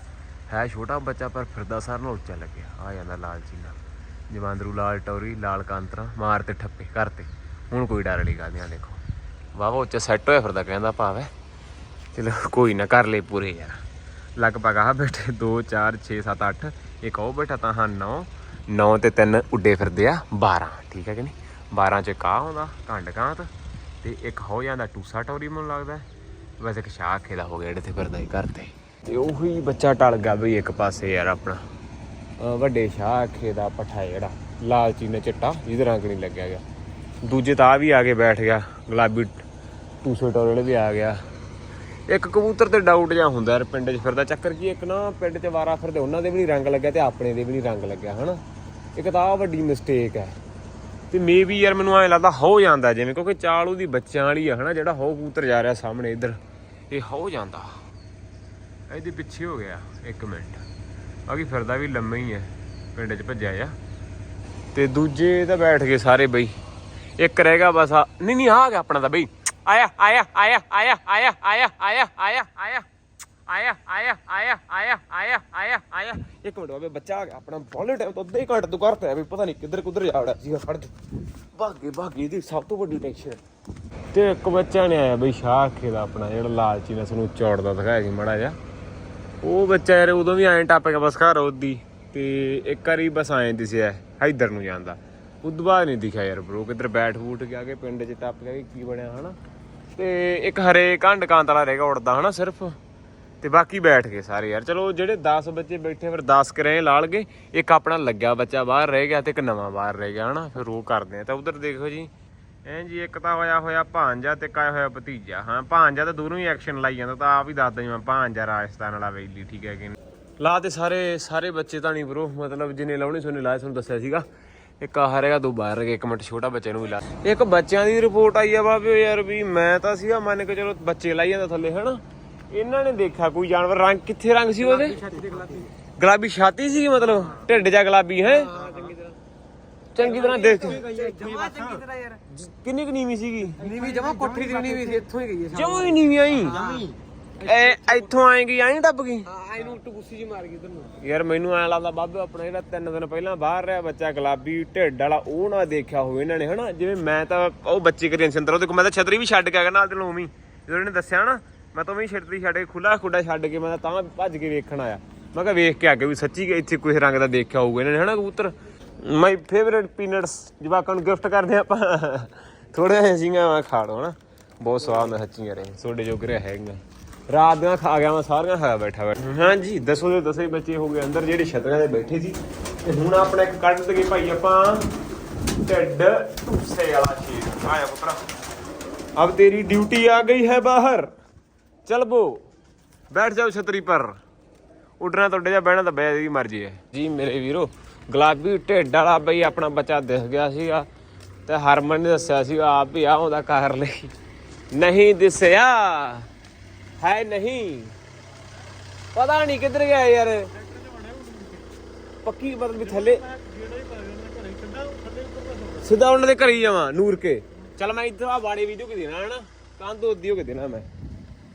ਹੈ ਛੋਟਾ ਬੱਚਾ, ਪਰ ਫਿਰਦਾ ਸਾਰ ਨਾਲ ਉੱਚਾ ਲੱਗਿਆ। ਆ ਜਾਂਦਾ ਲਾਲ ਚੀਨਾ ਜਵਾਂਦਰੂ, ਲਾਲ ਟੌਰੀ, ਲਾਲ ਕਾਂਤਰਾ ਮਾਰ ਤੇ ਠੱਪੇ, ਕਰਤੇ। ਹੁਣ ਕੋਈ ਡਰ ਵਾਲੀ ਗੱਲ ਨਹੀਂ ਦੇਖੋ। ਵਾਵਾ ਉੱਚਾ ਸੈੱਟ ਹੋਇਆ ਫਿਰਦਾ, ਕਹਿੰਦਾ ਭਾਵ ਹੈ ਚਲੋ ਕੋਈ ਨਾ, ਕਰ ਲੈ ਪੂਰੇ ਯਾਰ। ਲਗਭਗ ਆ ਬੈਠੇ 2 4 6 7 8 ਇੱਕ ਉਹ ਬੈਠਾ ਤਾਂ ਹਾਂ 9 9 ਤੇ 3 ਉੱਡੇ ਫਿਰਦੇ ਆ 12 ਠੀਕ ਹੈ ਕਿ ਨਹੀਂ? 12 ਚ ਕਾ ਆਉਂਦਾ ਘੰਡ ਕਾਂਤ ਤੇ ਇੱਕ ਹੋ ਜਾਂਦਾ, ਟੂਸਾ ਟੌਰੀ ਮੈਨੂੰ ਲੱਗਦਾ। ਵੈਸੇ ਇੱਕ ਸ਼ਾਹ ਖੇਦਾ ਹੋ ਗਿਆ ਜਿਹੜੇ ਤੇ ਫਿਰਦਾ ਹੀ ਘਰ ਤੇ। ਉਹੀ ਬੱਚਾ ਟਲ ਗਿਆ ਬਈ ਇੱਕ ਪਾਸੇ ਯਾਰ ਆਪਣਾ। ਵੱਡੇ ਸ਼ਾਹ ਖੇਦਾ ਪਠਾ ਜਿਹੜਾ ਲਾਲਚੀ ਨੇ ਚਿੱਟਾ, ਜਿਹਦੇ ਰੰਗ ਨਹੀਂ ਲੱਗਿਆ ਗਿਆ। ਦੂਜੇ ਤਾਂ ਆ ਵੀ ਆ ਕੇ ਬੈਠ ਗਿਆ, ਗੁਲਾਬੀ ਟੂਸੇ ਟੌਰੇ ਵੀ ਆ ਗਿਆ। ਇੱਕ ਕਬੂਤਰ ਤੇ ਡਾਊਟ ਜਾਂ ਹੁੰਦਾ ਯਾਰ ਪਿੰਡ 'ਚ ਫਿਰਦਾ। ਚੱਕਰ ਕੀ ਇੱਕ ਨਾ ਪਿੰਡ 'ਚ ਵਾਰਾ ਫਿਰਦੇ, ਉਹਨਾਂ ਦੇ ਵੀ ਨਹੀਂ ਰੰਗ ਲੱਗਿਆ ਤੇ ਆਪਣੇ ਦੇ ਵੀ ਨਹੀਂ ਰੰਗ ਲੱਗਿਆ, ਹਨਾ? ਇੱਕ ਤਾਂ ਆਹ ਵੱਡੀ ਮਿਸਟੇਕ ਹੈ। ਤੇ ਮੇਬੀ ਯਾਰ ਮੈਨੂੰ ਐਂ ਲੱਗਦਾ ਹੋ ਜਾਂਦਾ ਜਿਵੇਂ, ਕਿਉਂਕਿ ਚਾਲ ਉਹਦੀ ਬੱਚਿਆਂ ਵਾਲੀ ਆ, ਹਨਾ, ਜਿਹੜਾ ਹੋ ਕਬੂਤਰ ਜਾ ਰਿਹਾ ਸਾਹਮਣੇ ਇੱਧਰ। ਇਹ ਹੋ ਜਾਂਦਾ ਇਹਦੇ ਪਿੱਛੇ ਹੋ ਗਿਆ 1 ਮਿੰਟ ਬਾਕੀ ਫਿਰਦਾ ਵੀ ਲੰਮਾ ਹੀ ਹੈ ਪਿੰਡ 'ਚ ਭੱਜਿਆ ਆ ਤੇ ਦੂਜੇ ਤਾਂ ਬੈਠ ਗਏ ਸਾਰੇ ਬਈ ਇੱਕ ਰਹਿ ਗਿਆ ਬਸ ਆ ਨਹੀਂ ਨਹੀਂ ਆ ਗਿਆ ਆਪਣਾ ਤਾਂ ਬਈ ਆਇਆ ਆਇਆ ਆਇਆ ਆਇਆ ਆਇਆ ਆਇਆ ਆਇਆ ਆਇਆ ਆਇਆ ਆਇਆ ਆਇਆ ਆਇਆ ਆਇਆ ਆਇਆ ਆਇਆ ਆਇਆ ਇੱਕ ਮਿੰਟ ਬਾਬੇ ਬੱਚਾ ਆ ਗਿਆ ਆਪਣਾ ਬੋਲੇ ਟਾਈਮ ਤੋਂ ਅੱਧੇ ਘੰਟੇ ਤੋਂ ਕਰਤਾ ਵੀ ਪਤਾ ਨਹੀਂ ਕਿੱਧਰ ਕੁੱਧਰ ਜਾ ਵੜਿਆ ਸੀਗਾ ਫੜ ਕੇ ਭਾਗੇ ਭਾਗੇ ਦੀ ਸਭ ਤੋਂ ਵੱਡੀ ਟੈਨਸ਼ਨ ਤੇ ਇੱਕ ਬੱਚਾ ਨੇ ਆਇਆ ਬਈ ਸ਼ਾਖੇ ਦਾ ਆਪਣਾ, ਜਿਹੜਾ ਲਾਲਚੀ ਨੇ ਸਾਨੂੰ ਚੌੜਦਾ ਦਿਖਾਇਆ ਸੀ ਮੜਾ ਜਾ ਉਹ ਬੱਚਾ ਯਾਰ ਉਦੋਂ ਵੀ ਐਂ ਟੱਪ ਕੇ ਬਸ ਘਰ ਉਹਦੀ, ਤੇ ਇੱਕ ਵਾਰੀ ਬਸ ਆਏ ਦਿਸਿਆ ਇੱਧਰ ਨੂੰ ਜਾਂਦਾ। ਉਦੋਂ ਬਾਅਦ ਨਹੀਂ ਦਿਖਿਆ ਯਾਰ ਬ్రో ਕਿੱਧਰ ਬੈਠ ਬੂਟ ਗਿਆ ਕੇ ਪਿੰਡ 'ਚ ਟੱਪ ਗਿਆ ਕੀ ਬਣਿਆ, ਹਨਾ? ਤੇ ਇੱਕ ਹਰੇ ਕੰਡ ਕਾਂਤ ਵਾਲਾ ਰਹਿ ਗਿਆ ਉੜਦਾ, ਹਨਾ, ਸਿਰਫ। ਤੇ ਬਾਕੀ ਬੈਠ ਗਏ ਸਾਰੇ ਯਾਰ। ਚਲੋ ਜਿਹੜੇ 10 ਬੱਚੇ ਬੈਠੇ, ਫਿਰ 10 ਕਰੇ ਲਾਲ ਗਏ। ਇੱਕ ਆਪਣਾ ਲੱਗਿਆ ਬੱਚਾ ਬਾਹਰ ਰਹਿ ਗਿਆ ਤੇ ਇੱਕ ਨਵਾਂ ਬਾਹਰ ਰਹਿ ਗਿਆ, ਹਨਾ? ਫਿਰ ਉਹ ਕਰਦੇ ਆ। ਤਾਂ ਉਧਰ ਦੇਖੋ ਜੀ। ਐਂ ਜੀ, ਇੱਕ ਤਾਂ ਹੋਇਆ ਹੋਇਆ ਭਾਂਜਾ ਤੇ ਕਾਇਆ ਹੋਇਆ ਭਤੀਜਾ, ਹਾਂ? ਭਾਂਜਾ ਤਾਂ ਦੂਰੋਂ ਹੀ ਐਕਸ਼ਨ ਲਾਈ ਜਾਂਦਾ, ਤਾਂ ਆਪ ਹੀ ਦੱਸਦਾ ਜੀ, ਮੈਂ ਭਾਂਜਾ ਰਾਜਸਥਾਨ ਵਾਲਾ ਵੇਲੀ ਠੀਕ ਹੈ ਕਿ ਲਾ ਤੇ ਸਾਰੇ ਸਾਰੇ ਬੱਚੇ ਤਾਂ ਨਹੀਂ ਬ్రో ਮਤਲਬ ਜਿੰਨੇ ਲਾਉਣੇ ਸੋਨੇ ਲਾਏ, ਤੁਹਾਨੂੰ ਦੱਸਿਆ ਸੀਗਾ। ਇੱਕ ਆਹ ਰਹੇਗਾ ਦੋ ਬਾਹਰ ਰਹੇਗਾ ਇੱਕ ਮਿੰਟ ਛੋਟਾ ਬੱਚੇ ਨੂੰ ਵੀ ਲਾ। ਇੱਕ ਬੱਚਿਆਂ ਦੀ ਰਿਪੋਰਟ ਆਈ ਆ ਬਾਬੇ ਯਾਰ ਵੀ ਮੈਂ ਤਾਂ ਸੀਗਾ, ਮੰਨ ਕੇ ਚਲੋ ਬੱਚੇ ਲਾਈ ਜਾਂਦਾ ਥੱਲੇ, ਹਨਾ? ਇਹਨਾਂ ਨੇ ਦੇਖਿਆ ਕੋਈ ਜਾਨਵਰ? ਰੰਗ ਕਿੱਥੇ ਰੰਗ ਸੀ ਉਹਦੇ? ਗੁਲਾਬੀ ਛਾਤੀ ਸੀ ਮਤਲਬ? ਢਿੱਡ ਜਾ ਗੁਲਾਬੀ ਹੈ? ਚੰਗੀ ਤਰ੍ਹਾਂ ਦੇਖ। ਜਮਾ ਚੰਗੀ ਤਰ੍ਹਾਂ ਯਾਰ ਕਿੰਨੀ ਕੁ ਨੀਵੀਂ ਸੀਗੀ? ਨੀਵੀਂ ਜਮਾ ਕੋਠੀ ਦੀ ਨੀਵੀਂ ਸੀ ਇੱਥੋਂ ਹੀ ਗਈ ਹੈ ਜਮਾ ਹੀ ਨੀਵੀਂ ਆਈ। ਐ ਇੱਥੋਂ ਆਏਗੀ ਆਈ ਟੱਪ ਗਈ? ਹਾਂ ਆਈ ਨੂੰ ਟੁਕੂਸੀ ਜੀ ਮਾਰ ਗਈ ਉਧਰ ਨੂੰ। ਯਾਰ ਮੈਨੂੰ ਐ ਲੱਗਦਾ ਬਾਬੇ ਆਪਣਾ ਜਿਹੜਾ ਤਿੰਨ ਦਿਨ ਪਹਿਲਾਂ ਬਾਹਰ ਰਿਹਾ ਬੱਚਾ ਗੁਲਾਬੀ ਢਿੱਡ ਵਾਲਾ ਉਹ ਨਾ ਦੇਖਿਆ ਹੋਵੇ ਇਹਨਾਂ ਨੇ ਹਨਾ? ਜਿਵੇਂ ਮੈਂ ਤਾਂ ਉਹ ਬੱਚੇ ਕਰੀ ਸੰਦਰ ਉਹਦੇ ਕੋਲ ਮੈਂ ਤਾਂ ਛਤਰੀ ਵੀ ਛੱਡ ਕੇ ਆ ਗਿਆ ਨਾਲ ਤੇ ਲੋਮੀ। ਜਦੋਂ ਇਹਨੇ ਦੱਸਿਆ ਨਾ ਮੈਂ ਤਾਂ ਵੀ ਛੱਡਦੀ ਛੱਡ ਕੇ ਖੁੱਲਾ ਖੁੱਡਾ ਛੱਡ ਕੇ ਮੈਂ ਤਾਂ ਭੱਜ ਕੇ ਵੇਖਣ ਆਇਆ। ਮੈਂ ਕਿਹਾ ਵੇਖ ਕੇ ਆ ਕੇ ਵੀ ਸੱਚੀ ਇੱਥੇ ਕੋਈ ਰੰਗ ਦਾ ਦੇਖਿਆ ਹੋਊਗਾ। ਇਹਨਾਂ ਨੇ ਹਨਾ ਕਬੂਤਰ? ਮਾਈ ਫੇਵਰਿਟ ਪੀਨਟਸ ਜਵਾਕਾਂ ਨੂੰ ਗਿਫਟ ਕਰਦੇ ਆਪਾਂ। ਥੋੜੇ ਜਿਹਾ ਸੀਗਾ, ਮੈਂ ਖਾ ਲਓ ਹਨਾ ਬਹੁਤ ਸਵਾਦ ਮੈਂ ਸੱਚੀ ਯਾਰ ਇਹ ਸੋਡੇ ਜੋਗ ਰਿਹਾ ਹੈਗਾ ਰਾਤ ਦੀਆਂ ਖਾ ਗਿਆ ਮੈਂ ਸਾਰੀਆਂ ਖਾ ਬੈਠਾ ਬੈਠਾ ਹਾਂਜੀ, ਦੱਸੋ ਦੇ ਦੱਸੇ ਬੱਚੇ ਹੋ ਗਏ ਅੰਦਰ ਜਿਹੜੇ ਛਤਰੀਆਂ ਦੇ ਬੈਠੇ ਸੀ। ਤੇ ਹੁਣ ਆਪਣਾ ਇੱਕ ਕੱਢ ਕੇ ਭਾਈ ਆਪਾਂ। ਟੱਡ ਟੁੱਸੇ ਵਾਲਾ ਚੀਜ਼ ਆਇਆ ਪੁੱਤਰਾ। ਅਬ ਤੇਰੀ ਡਿਊਟੀ ਆ ਗਈ ਹੈ ਬਾਹਰ। ਚੱਲ ਬੋ, ਬੈਠ ਜਾਓ ਛਤਰੀ ਪਰ। ਉੱਡਣਾ ਤੁਹਾਡੇ ਜਾਂ ਬਹਿਣਾ ਤਾਂ ਬਹਿ ਮਰਜ਼ੀ ਹੈ। ਜੀ ਮੇਰੇ ਵੀਰੋ, ਗੁਲਾਬੀ ਢਿੱਡ ਵਾਲਾ ਬਈ ਆਪਣਾ ਬੱਚਾ ਦਿਸ ਗਿਆ ਸੀਗਾ ਤੇ ਹਰਮਨ ਨੇ ਦੱਸਿਆ ਸੀ, ਆਪ ਵੀ ਆ ਉਹਦਾ ਕਾਰ ਲਈ। ਨਹੀਂ ਦਿਸਿਆ, ਹੈ ਨਹੀਂ। ਪਤਾ ਨਹੀਂ ਕਿੱਧਰ ਗਿਆ ਯਾਰ। ਪੱਕੀ ਮਤਲਬ ਵੀ ਥੱਲੇ ਸਿੱਧਾ ਉਹਨਾਂ ਦੇ ਘਰੇ ਹੀ ਜਾਵਾਂ, ਨੂਰ ਕੇ। ਚਲ ਮੈਂ ਇੱਧਰ ਆ ਬਾੜੇ ਵੀਡੀਓ ਕਿ ਦੇਣਾ ਹੈ ਨਾ ਕੰਦ ਉਦੀ ਹੋ ਕੇ ਦੇਣਾ ਮੈਂ?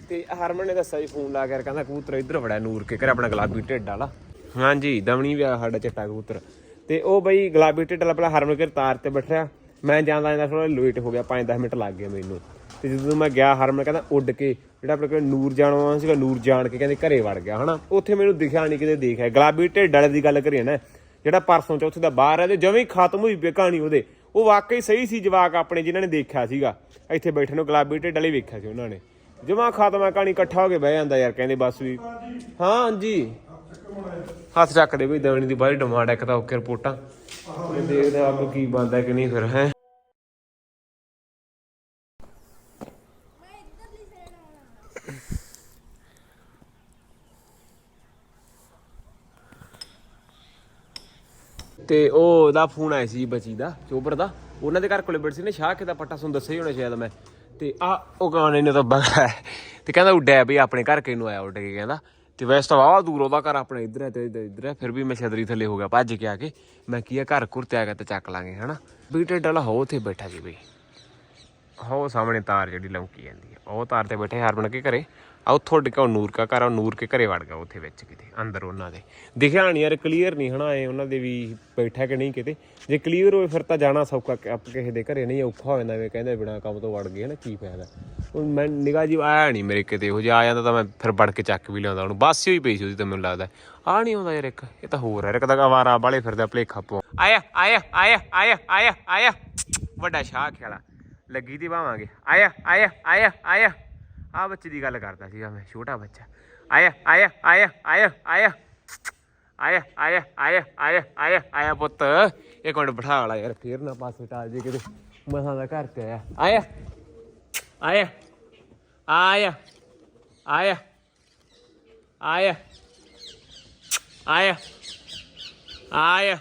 ਤੇ ਹਰਮਨ ਨੇ ਦੱਸਿਆ ਜੀ ਫੋਨ ਲਾ ਕੇ ਕਹਿੰਦਾ ਕਬੂਤਰ ਇੱਧਰ ਵੜਿਆ ਨੂਰ ਕੇ, ਘਰੇ ਆਪਣਾ ਗੁਲਾਬੀ ਢਿੱਡ ਵਾਲਾ। ਹਾਂਜੀ, ਦਮਣੀ ਵੀ ਆ ਸਾਡਾ ਚਿੱਟਾ ਕਬੂਤਰ। ਤੇ ਉਹ ਬਈ ਗੁਲਾਬੀ ਢਿੱਡ ਵਾਲਾ ਪਹਿਲਾਂ ਹਰਮਨ ਕੇ ਤਾਰ ਤੇ ਬੈਠਿਆ ਮੈਂ ਜਾਂਦਾ ਜਾਂਦਾ ਥੋੜਾ ਲੇਟ ਹੋ ਗਿਆ 5-10 ਮਿੰਟ ਲੱਗ ਗਏ ਮੈਨੂੰ। ਤੇ ਜਦੋਂ ਮੈਂ ਗਿਆ, ਹਰਮਨ ਕਹਿੰਦਾ ਉੱਡ ਕੇ, ਜਿਹੜਾ ਆਪਣੇ ਕੋਲ ਨੂਰ ਜਾਣ ਵਾਲਾ ਸੀਗਾ, ਨੂਰ ਜਾਣ ਕੇ ਕਹਿੰਦੇ ਘਰੇ ਵੜ ਗਿਆ, ਹਨਾ? ਉੱਥੇ ਮੈਨੂੰ ਦਿਖਿਆ ਨਹੀਂ ਕਿਤੇ ਦੇਖਿਆ। ਗੁਲਾਬੀ ਢਿੱਡ ਵਾਲੇ ਦੀ ਗੱਲ ਕਰੀਏ ਨਾ, ਜਿਹੜਾ ਪਰਸੋਂ ਚੌਥੇ ਦਾ ਬਾਹਰ ਹੈ ਤੇ ਜਵੇਂ ਹੀ ਖਤਮ ਹੋਈ ਪਈ ਕਹਾਣੀ ਉਹਦੇ, ਉਹ ਵਾਕਈ ਸਹੀ ਸੀ ਜਵਾਕ ਆਪਣੇ ਜਿਨ੍ਹਾਂ ਨੇ ਦੇਖਿਆ ਸੀਗਾ। ਇੱਥੇ ਬੈਠੇ ਨੂੰ ਗੁਲਾਬੀ ਢਿੱਡ ਵਾਲੇ ਵੇਖਿਆ ਸੀ ਉਹਨਾਂ ਨੇ। ਜਮਾ ਖਾਤਮਾ ਕਹਾਣੀ ਇਕੱਠਾ ਹੋ ਕੇ ਬਹਿ ਜਾਂਦਾ ਯਾਰ, ਕਹਿੰਦੇ ਬਸ ਵੀ। ਹਾਂ ਹਾਂਜੀ ਹੱਥ ਚੱਕ ਦੇ ਬਈ ਦੇਵਣੀ ਦੀ ਬਾਹਲੀ ਡਿਮਾਂਡ ਹੈ ਇੱਕ ਤਾਂ ਓਕੇ ਰਿਪੋਰਟਾਂ। ਤੇ ਦੇਖਦੇ ਆ ਅੱਗੇ ਕੀ ਬਣਦਾ ਕਿ ਨਹੀਂ ਫਿਰ, ਹੈ। ਤੇ ਉਹ ਉਹਦਾ ਫੋਨ ਆਇਆ ਸੀ ਬਚੀ ਦਾ ਚੋਬਰ ਦਾ। ਉਹਨਾਂ ਦੇ ਘਰ ਕੋਲੇ ਬੈਠ ਸੀ ਨੇ, ਸ਼ਾਹ ਕੇ ਦਾ ਪੱਟਾ, ਤੁਹਾਨੂੰ ਦੱਸਿਆ ਹੀ ਹੋਣਾ ਸ਼ਾਇਦ ਮੈਂ। ਤੇ ਆ ਉਹ ਗਾਣੇ ਨੇ ਤਾਂ ਬਗਾ ਤੇ ਕਹਿੰਦਾ ਉੱਡਿਆ ਵੀ ਆਪਣੇ ਘਰ ਕਿਨੂੰ ਆਇਆ ਉੱਡ ਕੇ ਕਹਿੰਦਾ। ਤੇ ਵੈਸੇ ਤਾਂ ਵਾਵਾ ਦੂਰ ਉਹਦਾ ਘਰ ਆਪਣੇ ਇੱਧਰ ਹੈ ਤੇ ਇੱਧਰ ਇੱਧਰ ਹੈ, ਫਿਰ ਵੀ ਮੈਂ ਛਤਰੀ ਥੱਲੇ ਹੋ ਗਿਆ, ਭੱਜ ਕੇ ਆ ਕੇ ਮੈਂ ਕੀਆ ਘਰ ਘੁਰ ਤੇ ਆ ਗਿਆ ਤੇ ਚੱਕ ਲਾਂਗੇ, ਹਨਾ। ਵੀ ਢਿੱਡ ਵਾਲਾ ਹੋ ਉੱਥੇ ਬੈਠਾ ਸੀ ਬਈ। ਹੋ ਸਾਹਮਣੇ ਤਾਰ ਜਿਹੜੀ ਲੰਕੀ ਜਾਂਦੀ ਹੈ, ਉਹ ਤਾਰ ਤੇ ਬੈਠੇ ਹਰਮਨ ਕੇ ਘਰੇ। ਆ ਉੱਥੋਂ ਡਿਕਾ ਨੂਰ ਕਾ ਘਰ ਆ ਨੂਰ ਕੇ ਘਰੇ ਵੜ ਗਿਆ ਉੱਥੇ ਵਿੱਚ ਕਿਤੇ, ਅੰਦਰ ਉਹਨਾਂ ਦੇ। ਦਿਖਿਆ ਨਹੀਂ ਯਾਰ ਕਲੀਅਰ ਨਹੀਂ ਹਨਾ ਇਹ, ਉਹਨਾਂ ਦੇ ਵੀ ਬੈਠਾ ਕਿ ਨਹੀਂ ਕਿਤੇ। ਜੇ ਕਲੀਅਰ ਹੋਵੇ ਫਿਰ ਤਾਂ ਜਾਣਾ ਸੌਖਾ ਆਪ ਕਿਸੇ ਦੇ ਘਰੇ ਨਹੀਂ, ਔਖਾ ਹੋ ਜਾਂਦਾ ਵੇ ਕਹਿੰਦੇ ਬਿਨਾ ਕੰਮ ਤੋਂ ਵੜ ਗਏ ਹਨਾ ਕੀ ਫਾਇਦਾ। ਹੁਣ ਮੈਂ ਨਿਗਾਹ ਜੀ, ਆਇਆ ਨਹੀਂ ਮੇਰੇ ਕਿਤੇ ਉਹ ਜੇ ਆ ਜਾਂਦਾ ਤਾਂ ਮੈਂ ਫਿਰ ਵੜ ਕੇ ਚੱਕ ਵੀ ਲਿਆਉਂਦਾ ਉਹਨੂੰ ਬੱਸ ਹੀ ਪਈ ਸੀ ਉਹਦੀ ਤਾਂ ਮੈਨੂੰ ਲੱਗਦਾ। ਆ ਨਹੀਂ ਆਉਂਦਾ ਯਾਰ ਇੱਕ, ਇਹ ਤਾਂ ਹੋਰ ਹੈ ਇੱਕ ਤਾਂ ਆਵਾਰਾ ਬਾਲੇ ਫਿਰਦਾ, ਭਲੇਖਾ ਪੋ ਆਇਆ ਆਇਆ ਆਇਆ ਆਇਆ ਆਇਆ ਆਇਆ। ਵੱਡਾ ਸ਼ਾਹ ਖੇਲਾ ਲੱਗੀ ਦੀ ਬਾਵਾਂਗੇ ਆਇਆ ਆਇਆ ਆਇਆ ਆਇਆ। ਆ ਬੱਚੇ ਦੀ ਗੱਲ ਕਰਦਾ ਸੀਗਾ ਮੈਂ ਛੋਟਾ ਬੱਚਾ ਆਇਆ ਆਇਆ ਆਇਆ ਆਇਆ ਆਇਆ ਆਇਆ ਆਇਆ ਆਇਆ ਆਇਆ ਆਇਆ ਆਇਆ ਪੁੱਤ ਇੱਕ ਮਿੰਟ ਬਿਠਾ ਲਾ ਯਾਰ ਫੇਰ ਨਾ ਪਾਸੇ ਟਾਲ ਜੇ ਕਿਤੇ ਮਸਾਂ ਦਾ ਘਰ ਤੇ ਆਇਆ ਆਇਆ ਆਇਆ ਆਇਆ ਆਇਆ ਆਇਆ ਆਇਆ ਆਇਆ ਆਇਆ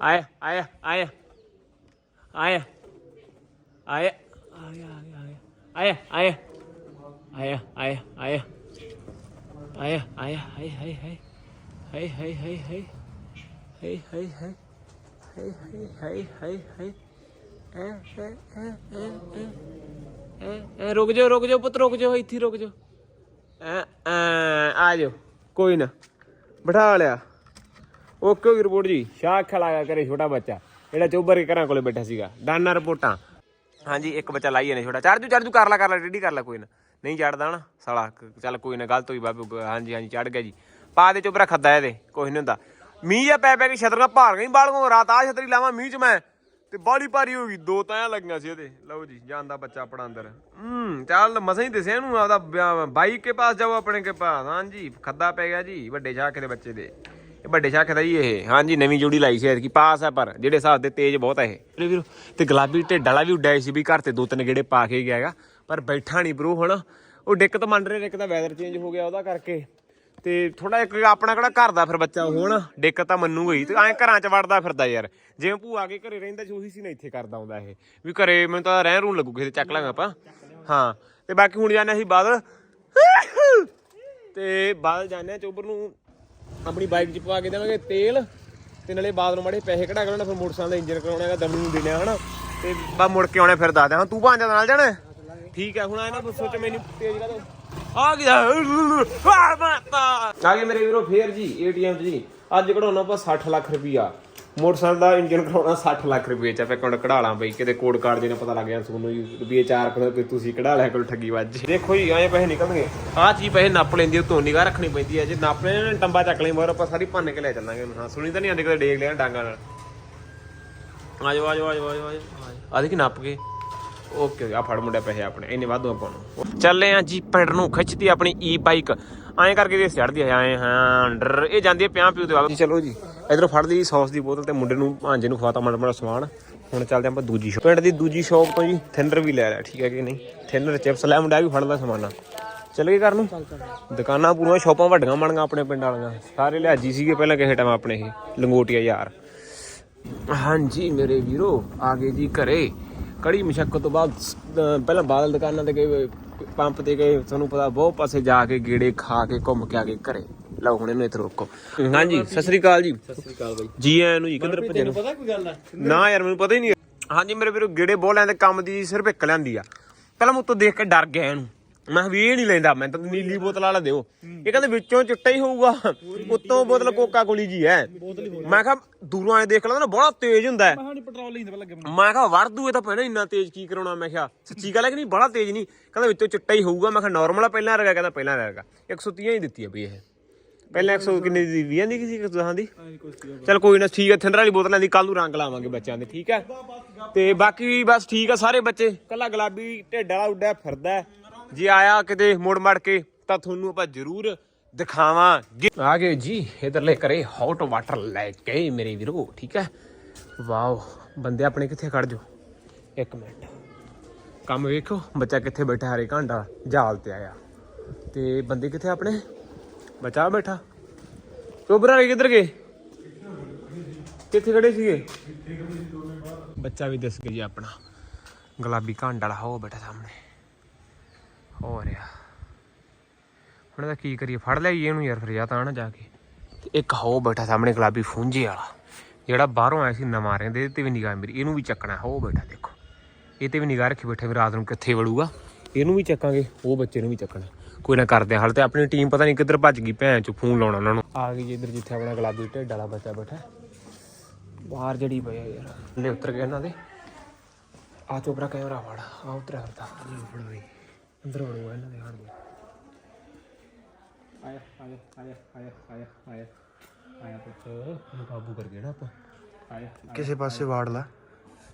ਆਇਆ ਆਇਆ ਆਇਆ ਆਇਆ ਆਇਆ ਆਇਆ ਆਇਆ ਆਇਆ ਆਇਆ ਆਇਆ ਆਇਆ ਆਇਆ ਹਾਏ ਹਾਏ ਹਾਏ ਹਾਏ ਹਾਏ ਹਾਏ ਹਾਏ ਹਾਏ ਹਾਏ ਹਾਏ ਹਾਏ ਹਾਏ ਹਾਏ ਹਾਏ ਐ ਐ ਐ ਐ ਐ ਐ ਰੁਕ ਜਾਓ ਰੁਕ ਜਾਓ ਪੁੱਤ ਰੁਕ ਜਾਓ ਇੱਥੇ ਹੀ ਰੁਕ ਜਾਓ ਐ ਐ ਆ ਜਾਓ ਕੋਈ ਨਾ ਬਿਠਾ ਲਿਆ ਓਕੇ ਹੋਗੀ ਰਿਪੋਰਟ ਜੀ ਸ਼ਾਹ ਖਲਾਗਾ ਕਰੇ ਛੋਟਾ ਬੱਚਾ ਜਿਹੜਾ ਚੋਬਰ ਕੇ ਘਰਾਂ ਕੋਲੇ ਬੈਠਾ ਸੀਗਾ ਦਾਨਾ ਰਿਪੋਰਟਾਂ ਹਾਂਜੀ, ਇੱਕ ਬੱਚਾ ਲਾਈ ਨੇ ਛੋਟਾ। ਚੜ ਜੂ ਕਰ ਲਾ, ਕਰ ਲੈ ਰੈਡੀ ਕਰ ਲੈ, ਕੋਈ ਨਾ। ਨਹੀਂ ਚੜਦਾ ਨਾ, ਸਾਲਾ ਚੱਲ ਕੋਈ ਨਾ ਗਲਤ ਹੋਈ ਬਾਬੂ ਹਾਂਜੀ ਹਾਂਜੀ ਚੜ ਗਿਆ ਜੀ। ਪਾ ਦੇ ਚੋਬਰਾ ਖੱਦਾ ਇਹਦੇ ਕੁਝ ਨਹੀਂ ਹੁੰਦਾ। ਮੀਂਹ ਜਾਂ ਪੈ ਪੈ ਕੇ ਛਤਰੀਆਂ ਭਾਰ ਗਈ ਬਾਲਗੋਂ ਰਾਤ ਆ ਛਤਰੀ ਲਾਵਾਂ ਮੀਂਹ ਚ ਮੈਂ, ਤੇ ਬਾੜੀ ਭਾਰੀ ਹੋ ਗਈ। ਦੋ ਤਾਂ ਲੱਗੀਆਂ ਸੀ ਇਹਦੇ ਲਓ ਜੀ ਜਾਂਦਾ ਬੱਚਾ ਆਪਣਾ ਅੰਦਰ। ਹੂੰ, ਚੱਲ ਮਸਾਂ ਹੀ ਦਿਸਿਆ ਇਹਨੂੰ, ਆਪਦਾ ਬਿਆ- ਬਾਈਕ ਕੇ ਪਾਸ ਜਾਓ, ਆਪਣੇ ਕੇ ਪਾਸ। ਹਾਂਜੀ, ਖੱਦਾ ਪੈ ਗਿਆ ਜੀ, ਵੱਡੇ ਸ਼ਾਖ ਦੇ ਬੱਚੇ ਦੇ। ਇਹ ਵੱਡੇ ਸ਼ਾਖ ਦਾ ਜੀ ਇਹ। ਹਾਂਜੀ, ਨਵੀਂ ਜੋੜੀ ਲਾਈ ਸੀ ਐਤਕੀ, ਪਾਸ ਹੈ ਪਰ, ਜਿਹੜੇ ਹਿਸਾਬ ਦੇ ਤੇਜ਼ ਬਹੁਤ ਹੈ ਇਹ। ਵੀਰੋ ਤੇ ਗੁਲਾਬੀ ਢਿੱਡ ਵਾਲਾ ਵੀ ਉੱਡਿਆ ਸੀ ਵੀ ਘਰ ਤੇ ਦੋ ਤਿੰਨ ਗੇੜੇ ਪਾ ਕੇ ਗਿਆ ਹੈਗਾ, ਪਰ ਬੈਠਾ ਨਹੀਂ ਬਰੋ ਹੁਣ। ਉਹ ਦਿੱਕਤ ਮੰਨ ਰਹੇ, ਇੱਕ ਤਾਂ ਵੈਦਰ ਚੇਂਜ ਹੋ ਗਿਆ ਉਹਦਾ ਕਰਕੇ। ਤੇ ਥੋੜਾ ਇੱਕ ਆਪਣਾ ਕਿਹੜਾ ਘਰ ਦਾ ਫਿਰ ਬੱਚਾ ਹੋਣ ਦਿੱਕਤ ਤਾਂ ਮੰਨੂਗਾ ਹੀ। ਤੇ ਐਂ ਘਰਾਂ 'ਚ ਵੜਦਾ ਫਿਰਦਾ ਯਾਰ। ਜਿਵੇਂ ਭੂਆ ਕੇ ਘਰੇ ਰਹਿੰਦਾ ਸੀ, ਉਹੀ ਸੀ ਨਾ ਇੱਥੇ ਕਰਦਾ ਆਉਂਦਾ ਇਹ। ਵੀ ਘਰੇ ਮੈਨੂੰ ਤਾਂ ਰਹਿਣ ਰੂ ਲੱਗੂ ਕਿਸੇ ਚੱਕ ਲਾਂਗਾ ਆਪਾਂ। ਹਾਂ, ਤੇ ਬਾਕੀ ਹੁਣ ਜਾਂਦੇ ਅਸੀਂ ਬਾਦਲ। ਤੇ ਬਾਦਲ ਜਾਂਦੇ ਆ ਚੋਬਰ ਨੂੰ। ਆਪਣੀ ਬਾਈਕ 'ਚ ਪਵਾ ਕੇ ਦੇਵਾਂਗੇ ਤੇਲ ਤੇ ਨਾਲੇ ਬਾਦ ਨੂੰ ਮਾੜੇ ਪੈਸੇ ਕਢਾ ਕੇ ਉਹਨਾਂ ਫਿਰ ਮੋਟਰਸਾਈਕਲ ਦਾ ਇੰਜਨ ਕਰਾਉਣਾ ਹੈਗਾ ਦਮੀ ਨੂੰ ਦੇਣਾ ਹਨਾ? ਤੇ ਬਾ ਮੁੜ ਕੇ ਆਉਣਾ ਫਿਰ ਦੱਸ ਦਿਆਂ। ਤੂੰ ਭਾਂਜਾ ਨਾਲ ਜਾਣਾ ਠੀਕ ਹੈ, ਹੁਣ ਆਏ ਨਾ ਸੋਚ ਮੈਨੂੰ ਤੇਜ਼ ਕਰ ਆ ਗਿਆ ਆ ਮਾਤਾ ਆ ਗਏ ਮੇਰੇ ਵੀਰੋ ਫੇਰ ਜੀ, ਏਟੀਐਮ ਜੀ। ਅੱਜ ਕਢਾਉਣਾ ਆਪਾਂ 60 ਲੱਖ ਰੁਪਈਆ। ਮੋਟਰਸਾਈਕਲ ਦਾ ਇੰਜਨ ਕਢਾਉਣਾ 60 ਲੱਖ ਰੁਪਏ ਚ ਆਪਾਂ ਕੋਡ ਕਢਾ ਲਾਂ ਬਈ, ਕਿਤੇ ਕੋਡ ਕਾਰਡ ਦੇ ਨਾਲ ਪਤਾ ਲੱਗ ਗਿਆ ਤੁਹਾਨੂੰ ਰੁਪਏ 4 ਕਰੋ ਕਿ ਤੁਸੀਂ ਕਢਾ ਲਿਆ ਕਰੋ ਠੱਗੀ ਵੱਜ ਦੇਖੋ ਜੀ, ਐਂ ਪੈਸੇ ਨਿਕਲਣਗੇ। ਆਹ ਚੀਜ਼ ਪੈਸੇ ਨੱਪ ਲੈਂਦੀ ਉਤੋਂ ਨਿਗਾਹ ਰੱਖਣੀ ਪੈਂਦੀ ਹੈ ਜੇ ਨੱਪ ਲੈਣ ਟੰਬਾ ਚੱਕ ਲਈ, ਮਗਰ ਆਪਾਂ ਸਾਰੀ ਭੰਨ ਕੇ ਲੈ ਚੱਲਾਂਗੇ ਹਾਂ, ਸੁਣੀ ਤਾਂ ਨਹੀਂ ਆਂਦੇ ਕਦੇ ਡੇਗ ਲਿਆ ਡਾਂਗਾ ਨਾਲ। ਆਜੋ ਆਜੋ ਆਜੋ ਆਜੋ ਆਜੋ ਆ ਦੇਖੀ ਨੱਪ ਕੇ ਓਕੇ, ਆ ਫੜ ਮੁੰਡਾ ਪੈਸੇ ਆਪਣੇ, ਇੰਨੇ ਵਾਧੂ ਆਪਾਂ ਨੂੰ। ਚੱਲੇ ਆ ਜੀ ਪਿੰਡ ਨੂੰ ਖਿੱਚਦੀ ਆਪਣੀ ਈ ਬਾਈਕ ਐਂ ਕਰਕੇ ਦੇ ਚੜਦੀ ਹੈ ਐਂ ਹਾਂ, ਡਰ, ਇਹ ਜਾਂਦੀ ਹੈ ਪਿਆਂ ਪਿਉ ਦੇ ਵੱਲ ਚਲੋ ਜੀ। ਇਧਰੋਂ ਫੜ ਲਈ ਸੌਸ ਦੀ ਬੋਤਲ ਤੇ ਮੁੰਡੇ ਨੂੰ ਭਾਂਜੇ ਨੂੰ ਖਵਾਤਾ ਮਾੜਾ ਮਾੜਾ ਸਮਾਨ। ਹੁਣ ਚੱਲਦੇ ਆਪਾਂ ਦੂਜੀ ਸ਼ੌਪ ਪਿੰਡ ਦੀ ਦੂਜੀ ਸ਼ੌਪ ਤੋਂ ਜੀ ਥਿਨਰ ਵੀ ਲੈ ਲਿਆ, ਠੀਕ ਹੈ ਕਿ ਨਹੀਂ? ਥਿਨਰ, ਚਿਪਸ, ਲੈ ਮੁੰਡਾ ਵੀ ਫੜਦਾ ਸਮਾਨਾ। ਚੱਲ ਘਰ ਨੂੰ? ਦੁਕਾਨਾਂ ਪੂਰੀਆਂ, ਸ਼ੌਪਾਂ ਵੱਡੀਆਂ ਬਣੀਆਂ ਆਪਣੇ ਪਿੰਡ ਵਾਲੀਆਂ। ਸਾਰੇ ਲਿਆਜੀ ਸੀਗੇ ਪਹਿਲਾਂ ਕਿਸੇ ਟਾਈਮ ਆਪਣੇ ਇਹ, ਲੰਗੋਟੀਆ ਯਾਰ। ਹਾਂਜੀ ਮੇਰੇ ਵੀਰੋ, ਆ ਗਏ ਜੀ ਘਰੇ। ਕੜੀ ਮਸ਼ੱਕਤ ਤੋਂ ਬਾਅਦ ਪਹਿਲਾਂ ਬਾਦਲ ਦੁਕਾਨਾਂ ਤੇ ਗਏ ਪੰਪ ਤੇ ਗਏ ਤੁਹਾਨੂੰ ਪਤਾ ਬਹੁਤ ਪਾਸੇ ਜਾ ਕੇ ਗੇੜੇ ਖਾ ਕੇ ਘੁੰਮ ਕੇ ਆ ਗਏ ਘਰੇ। ਲਓ ਹੁਣ ਇਹਨੂੰ ਇੱਥੇ ਰੋਕੋ। ਹਾਂਜੀ ਸਤਿ ਸ੍ਰੀ ਅਕਾਲ ਜੀ। ਸਤਿ ਸ੍ਰੀ ਅਕਾਲ ਬਾਈ। ਜੀ ਆਇਆਂ ਨੂੰ ਜੀ ਕਿੱਧਰ ਭੱਜੇ ਨੂੰ? ਪਤਾ ਕੋਈ ਗੱਲ ਆ? ਨਾ ਯਾਰ ਮੈਨੂੰ ਪਤਾ ਹੀ ਨਹੀਂ। ਹਾਂਜੀ ਮੇਰੇ ਵੀਰੋ ਗੇੜੇ ਬਹੁਤ ਲੈਂਦੇ ਕੰਮ ਦੀ ਸਿਰਫ ਇੱਕ ਲੈਂਦੀ ਆ। ਪਹਿਲਾਂ ਮੈਂ ਉੱਤੋਂ ਦੇਖ ਕੇ ਡਰ ਗਿਆ ਇਹਨੂੰ। ਮੈਂ ਕਿਹਾ ਵੀ ਇਹ ਨਹੀਂ ਲੈਂਦਾ ਮੈਂ ਤਾਂ ਨੀਲੀ ਬੋਤਲ ਵਾਲਾ ਦਿਓ। ਇਹ ਕਹਿੰਦੇ ਵਿੱਚੋਂ ਚਿੱਟਾ ਹੀ ਹੋਊਗਾ। ਉੱਤੋਂ ਬੋਤਲ ਕੋਕਾ ਕੋਲੀ ਜੀ ਹੈ। ਮੈਂ ਕਿਹਾ ਦੂਰੋਂ ਐ ਦੇਖ ਲੈਂਦਾ ਨਾ ਬੜਾ ਤੇਜ਼ ਹੁੰਦਾ ਹੈ। ਹਾਂ ਪੈਟਰੋਲ ਲੈਂਦੇ ਪਹਿਲਾਂ ਲੱਗੇ ਮੈਂ ਕਿਹਾ ਵੜ ਦੂ ਇਹ ਤਾਂ ਪਹਿਲਾਂ ਇੰਨਾ ਤੇਜ਼ ਕੀ ਕਰਾਉਣਾ ਮੈਂ ਕਿਹਾ। ਸੱਚੀ ਗੱਲ ਹੈ ਕਿ ਨਹੀਂ? ਬੜਾ ਤੇਜ਼ ਨਹੀਂ। ਕਹਿੰਦਾ ਵਿੱਚੋਂ ਚਿੱਟਾ ਹੀ ਹੋਊਗਾ। ਮੈਂ ਕਿਹਾ ਨਾਰਮਲ ਆ ਪਹਿਲਾਂ ਰਹੇਗਾ ਕਹਿੰਦਾ ਪਹਿਲਾਂ ਰਹੇਗਾ 130 ਹੀ ਦਿੱਤੀ ਆ ਬਈ ਇਹ। ਪਹਿਲਾਂ 100 ਕਿੰਨੇ ਦੀ 20 ਦੀ ਕਿਸੇ ਦਸਾਂ ਦੀ? ਚਲ ਕੋਈ ਨਾ ਠੀਕ ਹੈ ਥਿੰਦਰ ਵਾਲੀ ਬੋਤਲਾਂ ਦੀ ਕੱਲ ਨੂੰ ਰੰਗ ਲਾਵਾਂਗੇ ਬੱਚਿਆਂ ਦੇ ਠੀਕ ਹੈ? ਤੇ ਬਾਕੀ ਬਸ ਠੀਕ ਆ ਸਾਰੇ ਬੱਚੇ। ਕੱਲਾ ਗੁਲਾਬੀ ਢਿੱਡ ਵਾਲਾ ਉੱਡਿਆ ਫਿਰਦਾ ਹੈ। ਜੇ ਆਇਆ ਕਿਤੇ ਮੁੜ ਮੜ ਕੇ, ਤਾਂ ਤੁਹਾਨੂੰ ਆਪਾਂ ਜ਼ਰੂਰ ਦਿਖਾਵਾਂ। ਆ ਗਏ ਜੀ, ਇਧਰਲੇ ਕਰੇ ਹੌਟ ਵਾਟਰ ਲੈ ਕੇ ਮੇਰੇ ਵੀਰੋ, ਠੀਕ ਹੈ? ਵਾਓ, ਬੰਦੇ ਆਪਣੇ ਕਿੱਥੇ ਖੜ ਜੋ ਇੱਕ ਮਿੰਟ। ਕੰਮ ਵੇਖੋ, ਬੱਚਾ ਕਿੱਥੇ ਬੈਠਾ ਹਰੇ ਘੰਟਾ ਜਾਲ ਤੇ ਆਇਆ। ਤੇ ਬੰਦੇ ਕਿੱਥੇ ਆਪਣੇ? ਬੱਚਾ ਬੈਠਾ। ਚੋਬਰਾ ਕਿੱਧਰ ਗਏ? ਕਿੱਥੇ ਖੜੇ ਸੀਗੇ? ਬੱਚਾ ਵੀ ਦਿਸ ਗਿਆ ਜੀ ਆਪਣਾ। ਗੁਲਾਬੀ ਘੰਡ ਵਾਲਾ ਹੋ ਬੈਠਾ ਸਾਹਮਣੇ। ਹੋ ਰਿਹਾ ਹੁਣ ਇਹਦਾ ਕੀ ਕਰੀਏ, ਫੜ ਲਿਆਈਏ ਇਹਨੂੰ ਯਾਰ ਫਿਰ ਜਾਂ ਤਾਂ ਨਾ ਜਾ ਕੇ। ਤੇ ਇੱਕ ਹੋ ਬੈਠਾ ਸਾਹਮਣੇ ਗੁਲਾਬੀ ਫੂੰਜੇ ਵਾਲਾ, ਜਿਹੜਾ ਬਾਹਰੋਂ ਆਇਆ ਸੀ ਨਵਾਂ ਰਹਿੰਦੇ, ਇਹਦੇ ਤੇ ਵੀ ਨਿਗਾਹ ਮੇਰੀ, ਇਹਨੂੰ ਵੀ ਚੱਕਣਾ, ਹੋ ਬੈਠਾ ਦੇਖੋ। ਇਹ ਤੇ ਵੀ ਨਿਗਾਹ ਰੱਖੀ ਬੈਠੇ, ਵੀ ਰਾਤ ਨੂੰ ਕਿੱਥੇ ਵੜੂਗਾ। ਇਹਨੂੰ ਵੀ ਚੱਕਾਂਗੇ, ਉਹ ਬੱਚੇ ਨੂੰ ਵੀ ਚੱਕਣਾ। ਕੋਈ ਨਾ ਕਰਦੇ ਹਾਂ। ਹਾਲੇ ਤੇ ਆਪਣੀ ਟੀਮ ਪਤਾ ਨਹੀਂ ਕਿੱਧਰ ਭੱਜ ਗਈ, ਭੈਣ ਚ ਫੋਨ ਲਾਉਣਾ ਉਹਨਾਂ ਨੂੰ। ਆ ਗਈ ਇੱਧਰ ਜਿੱਥੇ ਆਪਣਾ ਗੁਲਾਬੀ ਢਿੱਡ ਵਾਲਾ ਬੱਚਾ ਬੈਠਾ। ਬਾਹਰ ਜੜੀ ਪਿਆ ਯਾਰ। ਲੈ ਉਤਰ ਗਏ ਇਹਨਾਂ ਦੇ। ਆ ਚੋਪਰਾ ਕੈਮਰਾ ਫੜ, ਆ ਉਤਰਿਆ ਕਰਦਾ। ਫੜੋ ਵੀ ਅੰਦਰ ਵੜੂਗਾ ਇਹਨਾਂ ਦੇ ਹੜ ਆਇਆ ਆਇਆ ਆਇਆ ਆਇਆ ਆਇਆ ਆਇਆ ਆਇਆ ਪੁੱਤ ਨੂੰ ਕਾਬੂ ਕਰ ਗਏ ਨਾ ਆਪਾਂ ਆਇਆ ਕਿਸੇ ਪਾਸੇ ਵਾੜ ਲਾ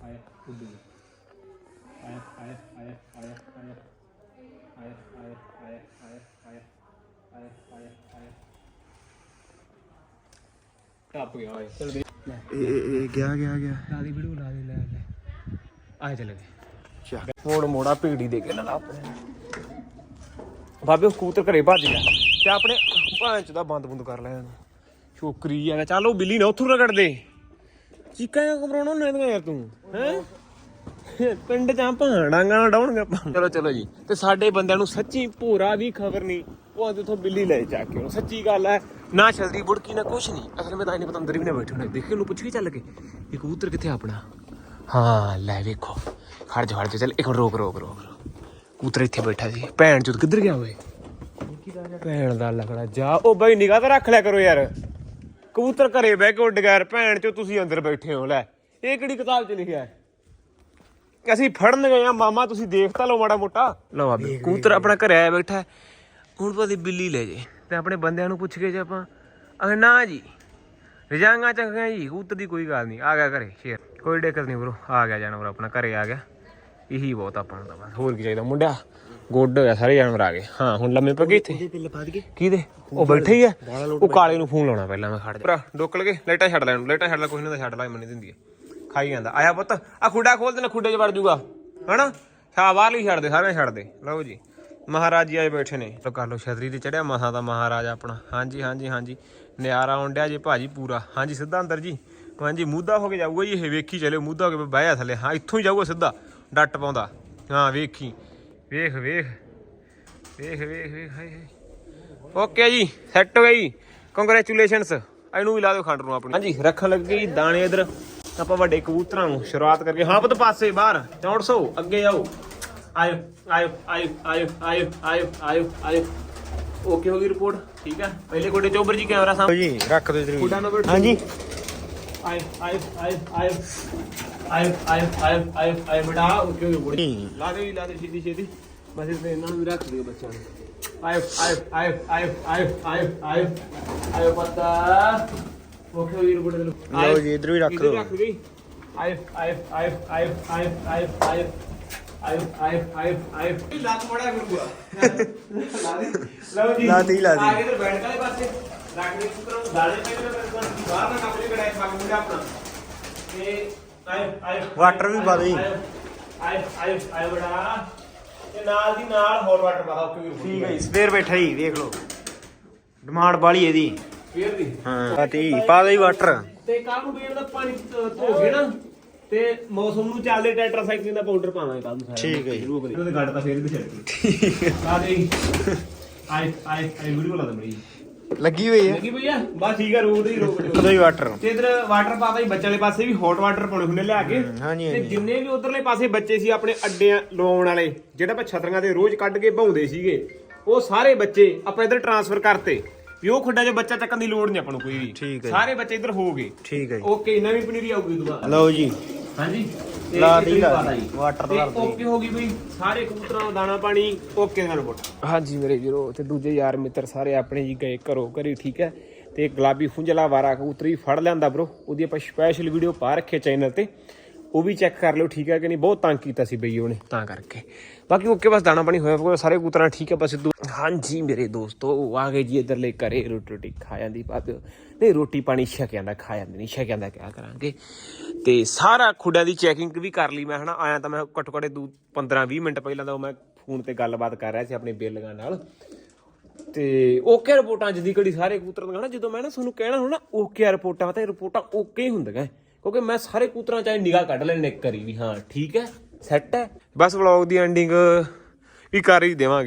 ਆਇਆ ਉੱਡੂ ਆਇਆ ਆਇਆ ਆਇਆ ਆਇਆ ਆਇਆ ਆਇਆ ਆਇਆ ਆਇਆ ਆਇਆ ਆਇਆ ਆਇਆ ਆਇਆ ਆਇਆ ਟੱਪ ਗਿਆ ਓਏ ਚਲ ਦੇ ਇਹ ਇਹ- ਇਹ ਗਿਆ ਗਿਆ ਗਿਆ ਲਾ ਦੀ ਵੀਡੀਓ ਲਾ ਦੇ ਲੈ ਲੈ ਆਏ ਚਲੇ ਗਏ ਮੋੜ ਮੋੜਾ ਭੀੜੀ ਦੇ ਕੇ ਆਪਣੇ ਬਾਬੇ ਉਹ ਘਰੇ ਭੱਜ ਗਿਆ ਤੇ ਆਪਣੇ ਭਾਂਚ ਦਾ ਬੰਦ ਬੰਦ ਕਰ ਲਿਆ ਇਹਨੂੰ। ਛੋਕਰੀ ਆ ਚੱਲ ਉਹ ਬਿੱਲੀ ਨਾ ਉੱਥੋਂ ਰਗੜ ਦੇ ਚੀਕਾਂ ਘਬਰਾਉਣਾ ਨਾ ਯਾਰ ਤੂੰ। ਹੈ? ਪਿੰਡ ਚ ਆਪਾਂ ਡਾਂਗਾ ਡਾਉਣਗੇ ਆਪਾਂ ਚਲੋ ਚਲੋ ਜੀ। ਤੇ ਸਾਡੇ ਬੰਦਿਆਂ ਨੂੰ ਸੱਚੀ ਭੋਰਾ ਵੀ ਖਬਰ ਨਹੀਂ। ਉਹ ਅੱਜ ਉੱਥੋਂ ਬਿੱਲੀ ਲੈ ਜਾ ਕੇ ਉਹ ਸੱਚੀ ਗੱਲ ਹੈ ਨਾ ਛਲਦੀ ਬੁੜਕੀ, ਨਾ ਕੁਛ ਨਹੀਂ। ਅਸਲ ਵਿੱਚ ਤਾਂ ਨਹੀਂ ਪਤਾ ਅੰਦਰ ਵੀ ਨਾ ਬੈਠੇ ਹੋਣੇ। ਦੇਖੇ ਉਹਨੂੰ ਪੁੱਛ ਕੇ ਚੱਲ ਕੇ ਇਹ ਕਬੂਤਰ ਕਿੱਥੇ ਆਪਣਾ? ਹਾਂ, ਲੈ ਵੇਖੋ। ਖੜ ਜਾ ਖੜ ਜਾ। ਚੱਲ ਇੱਕ ਮਿੰਟ ਰੋਕ ਰੋਕ ਰੋਕ ਰੋਕ। ਕਬੂਤਰ ਇੱਥੇ ਬੈਠਾ ਸੀ ਭੈਣ ਚੋਦ ਕਿੱਧਰ ਗਿਆ ਓਏ? ਭੈਣ ਦਾ ਲੱਗੜਾ ਜਾ। ਉਹ ਬਈ ਨਿਗਾਹ ਤਾਂ ਰੱਖ ਲਿਆ ਕਰੋ ਯਾਰ। ਕਬੂਤਰ ਘਰੇ ਬਹਿ ਕੇ ਉੱਡ ਗਿਆ ਯਾਰ, ਭੈਣ ਚੋ ਤੁਸੀਂ ਅੰਦਰ ਬੈਠੇ ਹੋ ਲੈ। ਇਹ ਕਿਹੜੀ ਕਿਤਾਬ 'ਚ ਲਿਖਿਆ ਹੈ? ਅਸੀਂ ਫੜਨ ਗਏ ਆ ਮਾਮਾ ਤੁਸੀਂ ਦੇਖ ਤਾਂ ਲਓ ਮਾੜਾ ਮੋਟਾ। ਲਓ ਆ ਕਬੂਤਰ ਆਪਣਾ ਘਰੇ ਆਇਆ ਬੈਠਾ ਹੈ। ਹੁਣ ਪਤਾ ਬਿੱਲੀ ਲੈ ਜੇ ਤੇ ਆਪਣੇ ਬੰਦਿਆਂ ਨੂੰ ਪੁੱਛ ਕੇ ਜੇ ਆਪਾਂ। ਅਗੇ ਨਾ ਜੀ ਰਜਾਂਗਾ ਚੰਗੀਆਂ ਜੀ ਕਬੂਤਰ ਦੀ ਕੋਈ ਗੱਲ ਨਹੀਂ। ਆ ਗਿਆ ਘਰੇ ਸ਼ੇਰ। ਕੋਈ ਦਿੱਕਤ ਨਹੀਂ ਬਰੋ। ਆ ਗਿਆ ਜਾਨਵਰ ਆਪਣਾ ਘਰੇ ਆ ਗਿਆ। ਇਹੀ ਬਹੁਤ ਆਪਾਂ ਨੂੰ ਤਾਂ ਬਸ ਹੋਰ ਕੀ ਚਾਹੀਦਾ ਮੁੰਡਿਆ? ਗੁੱਡ ਹੋਇਆ ਸਾਰੇ ਜਾਨਵਰ ਆ ਗਏ। ਹਾਂ ਹੁਣ ਲੰਮੇ ਪੈ ਗਏ ਇੱਥੇ। ਕਿਹਦੇ? ਉਹ ਬੈਠੇ ਹੀ ਆ। ਉਹ ਕਾਲੇ ਨੂੰ ਫੋਨ ਲਾਉਣਾ ਪਹਿਲਾਂ ਮੈਂ ਖੜ ਜਾ। ਭਰਾ ਡੋਕ ਲਗੇ ਲਾਈਟਾਂ ਛੱਡ ਲੈਣ ਲਾਈਟਾਂ ਛੱਡ ਲੈ ਕੋਈ ਨਾ ਤਾਂ ਛੱਡ ਲੈ ਮੰਨੀ ਦਿੰਦੀ ਹੈ ਖਾਈ ਜਾਂਦਾ। ਆਇਆ ਪੁੱਤ ਆ ਖੁੱਡਾ ਖੋਲ ਦੇਣਾ ਖੁੱਡੇ 'ਚ ਵੜ ਜੂਗਾ। ਹਨਾ? ਸ਼ਾ ਬਾਹਰ ਲਈ ਛੱਡ ਦੇ ਸਾਰਿਆਂ ਛੱਡ ਦੇ। ਲਓ ਜੀ ਮਹਾਰਾਜ ਜੀ ਆਏ ਬੈਠੇ ਨੇ। ਲੋ ਕਰ ਲੋ ਛਤਰੀ ਤੇ ਚੜਿਆ ਮਸਾਂ ਦਾ ਮਹਾਰਾਜ ਆਪਣਾ। ਹਾਂਜੀ ਹਾਂਜੀ ਹਾਂਜੀ। ਨਿਆਰਾ ਆਉਂਦਿਆ ਜੀ ਭਾਜੀ ਪੂਰਾ। ਹਾਂਜੀ ਸਿੱਧਾ ਅੰਦਰ ਜੀ। ਹਾਂਜੀ ਮੂਧਾ ਹੋ ਕੇ ਜਾਊਗਾ ਜੀ ਇਹ ਵੇਖੀ ਚਲਿਓ ਮੂਧਾ ਹੋ ਕੇ ਬਹਿ ਜਾ ਥੱਲੇ। ਹਾਂ ਇੱਥੋਂ ਹੀ ਜਾਊਗਾ ਸਿੱਧਾ। ਡੱਟ ਪਾਉਂਦਾ। ਹਾਂ ਵੇਖੀ ਵੇਖ ਵੇਖ। ਵੇਖ ਵੇਖ ਵੇਖ ਹਾਏ ਹਾਏ। ਓਕੇ ਜੀ ਸੈੱਟ ਹੋ ਗਈ। ਕੰਗ੍ਰੈਚੁਲੇਸ਼ਨਸ ਇਹਨੂੰ ਵੀ ਲਾ ਦਿਓ ਖੰਡ ਨੂੰ ਆਪਣੀ। ਹਾਂਜੀ ਰੱਖਣ ਲੱਗੇ ਜੀ ਦਾਣੇ ਇਧਰ। ਆਪਾਂ ਵੱਡੇ ਕਬੂਤਰਾਂ ਨੂੰ ਸ਼ੁਰੂਆਤ ਕਰਕੇ ਹਾਂ ਬਦ ਪਾਸੇ ਬਾਹਰ। 400 ਅੱਗੇ ਆਓ। ਆਇਓ ਆਇਓ ਆਇਓ ਆਇਓ ਆਇਓ ਆਇਓ ਆਇਓ ਓਕੇ ਹੋ ਗਈ ਰਿਪੋਰਟ ਠੀਕ ਹੈ ਪਹਿਲੇ ਕੋਡੇ ਚੋਬਰ ਜੀ ਕੈਮਰਾ ਸਾਹਮਣੇ। ਜੀ ਰੱਖ ਦਿਓ ਜਰੂਰ। ਹਾਂਜੀ। ਆਇਓ ਆਇਓ ਆਇਓ ਆਇਓ। ਆਇਓ ਆਇਓ ਆਇਓ ਆਇਓ ਆਇਓ ਬੇਟਾ ਹੋ ਗਈ ਬੁੜੀ ਜੀ। ਲਾ ਦੇ ਜੀ, ਲਾ ਦੇ ਛੇਤੀ ਛੇਤੀ ਬਸ ਇਸ ਤੇ ਇਹਨਾਂ ਨੂੰ ਵੀ ਰੱਖ ਦਿਓ ਬੱਚਿਆਂ ਨੂੰ ਆਇਓ ਆਇਓ ਆਇਓ ਆਇਓ ਆਇਓ ਆਇਓ ਆਇਓ ਆਇਓ ਪਤਾ ਓਕੇ ਵੀਰ ਬੁੜੇ ਨੂੰ ਲਓ ਜੀ, ਇੱਧਰ ਵੀ ਰੱਖ ਦਿਓ। ਰੱਖ ਗਈ ਆਇਓ ਆਇਓ ਆਇਓ ਆਇਓ ਆਇਓ ਆਇਓ ਆਇਓ ਆਇਓ ਆਇਓ ਆਇਓ ਆਇਓ ਲੱਤ ਮੜਾ ਗੁਰੂਆ ਲਾ ਦੇ ਲਓ ਜੀ ਲਾ ਦੀ, ਲਾ ਦੀ। ਆ ਕੇ ਇਧਰ ਬੈਠ ਕਾਲੇ ਪਾਸੇ ਰੱਖ ਦੇ ਕੁੱਤਰਾਂ ਨੂੰ ਦਾਣੇ ਪੈ ਗਏ ਬਾਹਰ ਨਾ ਕੱਪੜੇ ਕੜਾਏ ਪਾ ਕੇ ਮੁੰਡਾ ਆਪਣਾ ਤੇ ਆਇਓ ਆਇਓ ਵਾਟਰ ਵੀ ਪਾ ਦੇ। ਆਇਓ ਆਇਓ ਆਇਓ ਬੜਾ। ਤੇ ਨਾਲ ਦੀ ਨਾਲ ਹੋਰ ਵਾਟਰ ਪਾ ਦੋ ਵੀਰ ਠੀਕ ਹੈ ਸਵੇਰ ਬੈਠਾ ਹੀ ਦੇਖ ਲਓ। ਡਿਮਾਂਡ ਵਾਲੀ ਇਹਦੀ। ਫੇਰ ਦੀ ਹਾਂ ਪਾਤੀ ਪਾ ਦੇ ਵਾਟਰ ਤੇ ਕੱਲ ਨੂੰ ਵੀਰ ਦਾ ਪਾਣੀ ਧੋ ਕੇ ਨਾ ਤੇ ਮੌਸਮ ਨੂੰ ਚੱਲਦੇ ਟੈਟਰਾਸਾਈਕਲਿਨ ਦਾ ਪਾਊਡਰ ਪਾਵਾਂਗੇ ਕੱਲ ਨੂੰ ਸਾਰਾ ਠੀਕ ਹੈ ਜੀ। ਸ਼ੁਰੂ ਕਰੀ ਉਹਦੇ ਗੱਡ ਤਾਂ ਫੇਰ ਵੀ ਛੱਡਤੀ ਆ ਦੇ ਆਏ ਆਏ ਆਏ ਵੀਡੀਓ ਲਾ ਦੇ ਬੜੀ। ਲੱਗੀ ਹੋਈ ਹੈ ਲੱਗੀ ਭਈਆ ਬਸ ਠੀਕ ਆ ਰੋਕ ਦੇ ਰੋਕ ਕਦੋਂ ਹੀ ਵਾਟਰ ਤੇ ਇਧਰ ਵਾਟਰ ਪਾਤਾ ਜੀ ਬੱਚੇ ਵਾਲੇ ਪਾਸੇ ਵੀ ਹੌਟ ਵਾਟਰ ਪਾਉਣੇ ਹੁੰਦੇ ਲਿਆ ਕੇ। ਹਾਂਜੀ ਤੇ ਹਾਂਜੀ। ਜਿੰਨੇ ਵੀ ਉਧਰਲੇ ਪਾਸੇ ਬੱਚੇ ਸੀ ਆਪਣੇ ਅੱਡਿਆਂ ਲਵਾਉਣ ਵਾਲੇ ਜਿਹੜਾ ਆਪਾਂ ਛਤਰੀਆਂ ਦੇ ਰੋਜ਼ ਕੱਢ ਕੇ ਭਾਉਂਦੇ ਸੀਗੇ ਉਹ ਸਾਰੇ ਬੱਚੇ ਆਪਾਂ ਇਧਰ ਟਰਾਂਸਫਰ ਕਰਤੇ। ਵੀ ਉਹ ਖੁੱਡਾ 'ਚ ਬੱਚਾ ਚੱਕਣ ਦੀ ਲੋੜ ਨਹੀਂ ਆਪਾਂ ਨੂੰ ਕੋਈ ਵੀ। ਠੀਕ ਹੈ ਜੀ। ਸਾਰੇ ਬੱਚੇ ਇਧਰ ਹੋ ਗਏ। ਠੀਕ ਹੈ ਜੀ। ਓਕੇ ਨਵੀਂ ਪਨੀਰੀ ਆਊਗੀ ਦੁਬਾਰਾ। ਲਓ ਜੀ। ਹਾਂਜੀ। ਤੇ ਲਾ ਇੱਕ ਦੀ, ਵੀ ਲਾ ਪਾਤਾ ਦੀ। ਜੀ। ਵਾਟਰ ਤੇ ਲਾ ਦੀ। ਓਕੇ ਹੋ ਗਈ ਬਈ। ਸਾਰੇ ਕਬੂਤਰਾਂ ਦਾ ਦਾਣਾ ਪਾਣੀ ਓਕੇ ਨਾਲ ਰਿਪੋਰਟ ਹਾਂਜੀ ਮੇਰੇ ਵੀਰੋ ਤੇ ਦੂਜੇ ਯਾਰ ਮਿੱਤਰ ਸਾਰੇ ਆਪਣੇ ਜੀ ਗਏ ਘਰੋਂ ਘਰੀ ਠੀਕ ਹੈ? ਤੇ ਗੁਲਾਬੀ ਫੁੰਜਲਾ ਵਾਰਾ ਕਬੂਤਰ ਵੀ ਫੜ ਲਿਆਂਦਾ ਬ్రో ਉਹਦੀ ਆਪਾਂ ਸਪੈਸ਼ਲ ਵੀਡੀਓ ਪਾ ਰੱਖੇ ਚੈਨਲ ਤੇ। ਉਹ ਵੀ ਚੈੱਕ ਕਰ ਲਿਓ, ਠੀਕ ਹੈ ਕਿ ਨਹੀਂ? ਬਹੁਤ ਤੰਗ ਕੀਤਾ ਸੀ ਬਈ ਉਹਨੇ। ਤਾਂ ਕਰਕੇ। ਬਾਕੀ ਓਕੇ, ਬਸ ਦਾਣਾ ਪਾਣੀ ਹੋਇਆ ਹੋਇਆ, ਸਾਰੇ ਕੂਤਰਾਂ ਠੀਕ ਹੈ, ਬਸ ਸਿੱਧੂ। ਹਾਂਜੀ ਮੇਰੇ ਦੋਸਤੋ ਆ ਗਏ ਜੀ ਇੱਧਰ ਘਰੇ, ਰੋਟੀ ਰੋਟੀ ਖਾ ਜਾਂਦੀ ਬਾਅਦ ਨਹੀਂ, ਰੋਟੀ ਪਾਣੀ ਛਕ ਜਾਂਦਾ, ਖਾ ਜਾਂਦੇ ਨਹੀਂ, ਛਕ ਜਾਂਦਾ, ਕਿਆ ਕਰਾਂਗੇ? ਤੇ ਸਾਰਾ ਖੁੱਡਾਂ ਦੀ ਚੈਕਿੰਗ ਵੀ ਕਰ ਲਈ ਮੈਂ, ਹਨਾ? ਆਇਆ ਤਾਂ ਮੈਂ ਘੱਟੋ ਘੱਟ ਦੂ 15 20 ਮਿੰਟ ਪਹਿਲਾਂ ਦਾ ਮੈਂ ਫੋਨ ਤੇ ਗੱਲਬਾਤ ਕਰ ਰਿਹਾ ਸੀ ਆਪਣੇ ਬੇਲਗਾਂ ਨਾਲ। ਤੇ ਓਕੇ ਰਿਪੋਰਟਾਂ, ਜਦੀ ਘੜੀ ਸਾਰੇ ਕਬੂਤਰਾਂ ਦਾ ਨਾ ਜਦੋਂ ਮੈਂ ਨਾ ਤੁਹਾਨੂੰ ਕਹਿਣਾ ਹੁਣ ਨਾ, ਓਕੇ ਰਿਪੋਰਟਾਂ ਤਾਂ ਇਹ ਰਿਪੋਰਟਾਂ ਓਕੇ ਹੀ ਹੁੰਦੀਆਂ। ਕਿਉਂਕਿ ਮੈਂ ਸਾਰੇ ਕੂਤਰਾਂ ਚਾਹੇ ਨਿਗਾਹ ਕੱਢ ਲੈਣੇ ਇੱਕ ਕਰੀ ਵੀ, ਹਾਂ, ਠੀਕ ਹੈ ਸੈੱਟ ਹੈ। ਬਸ ਵਲੌਗ ਦੀ ਐਂਡਿੰਗ ਵੀ ਕਰ ਹੀ ਦੇਵਾਂਗੇ।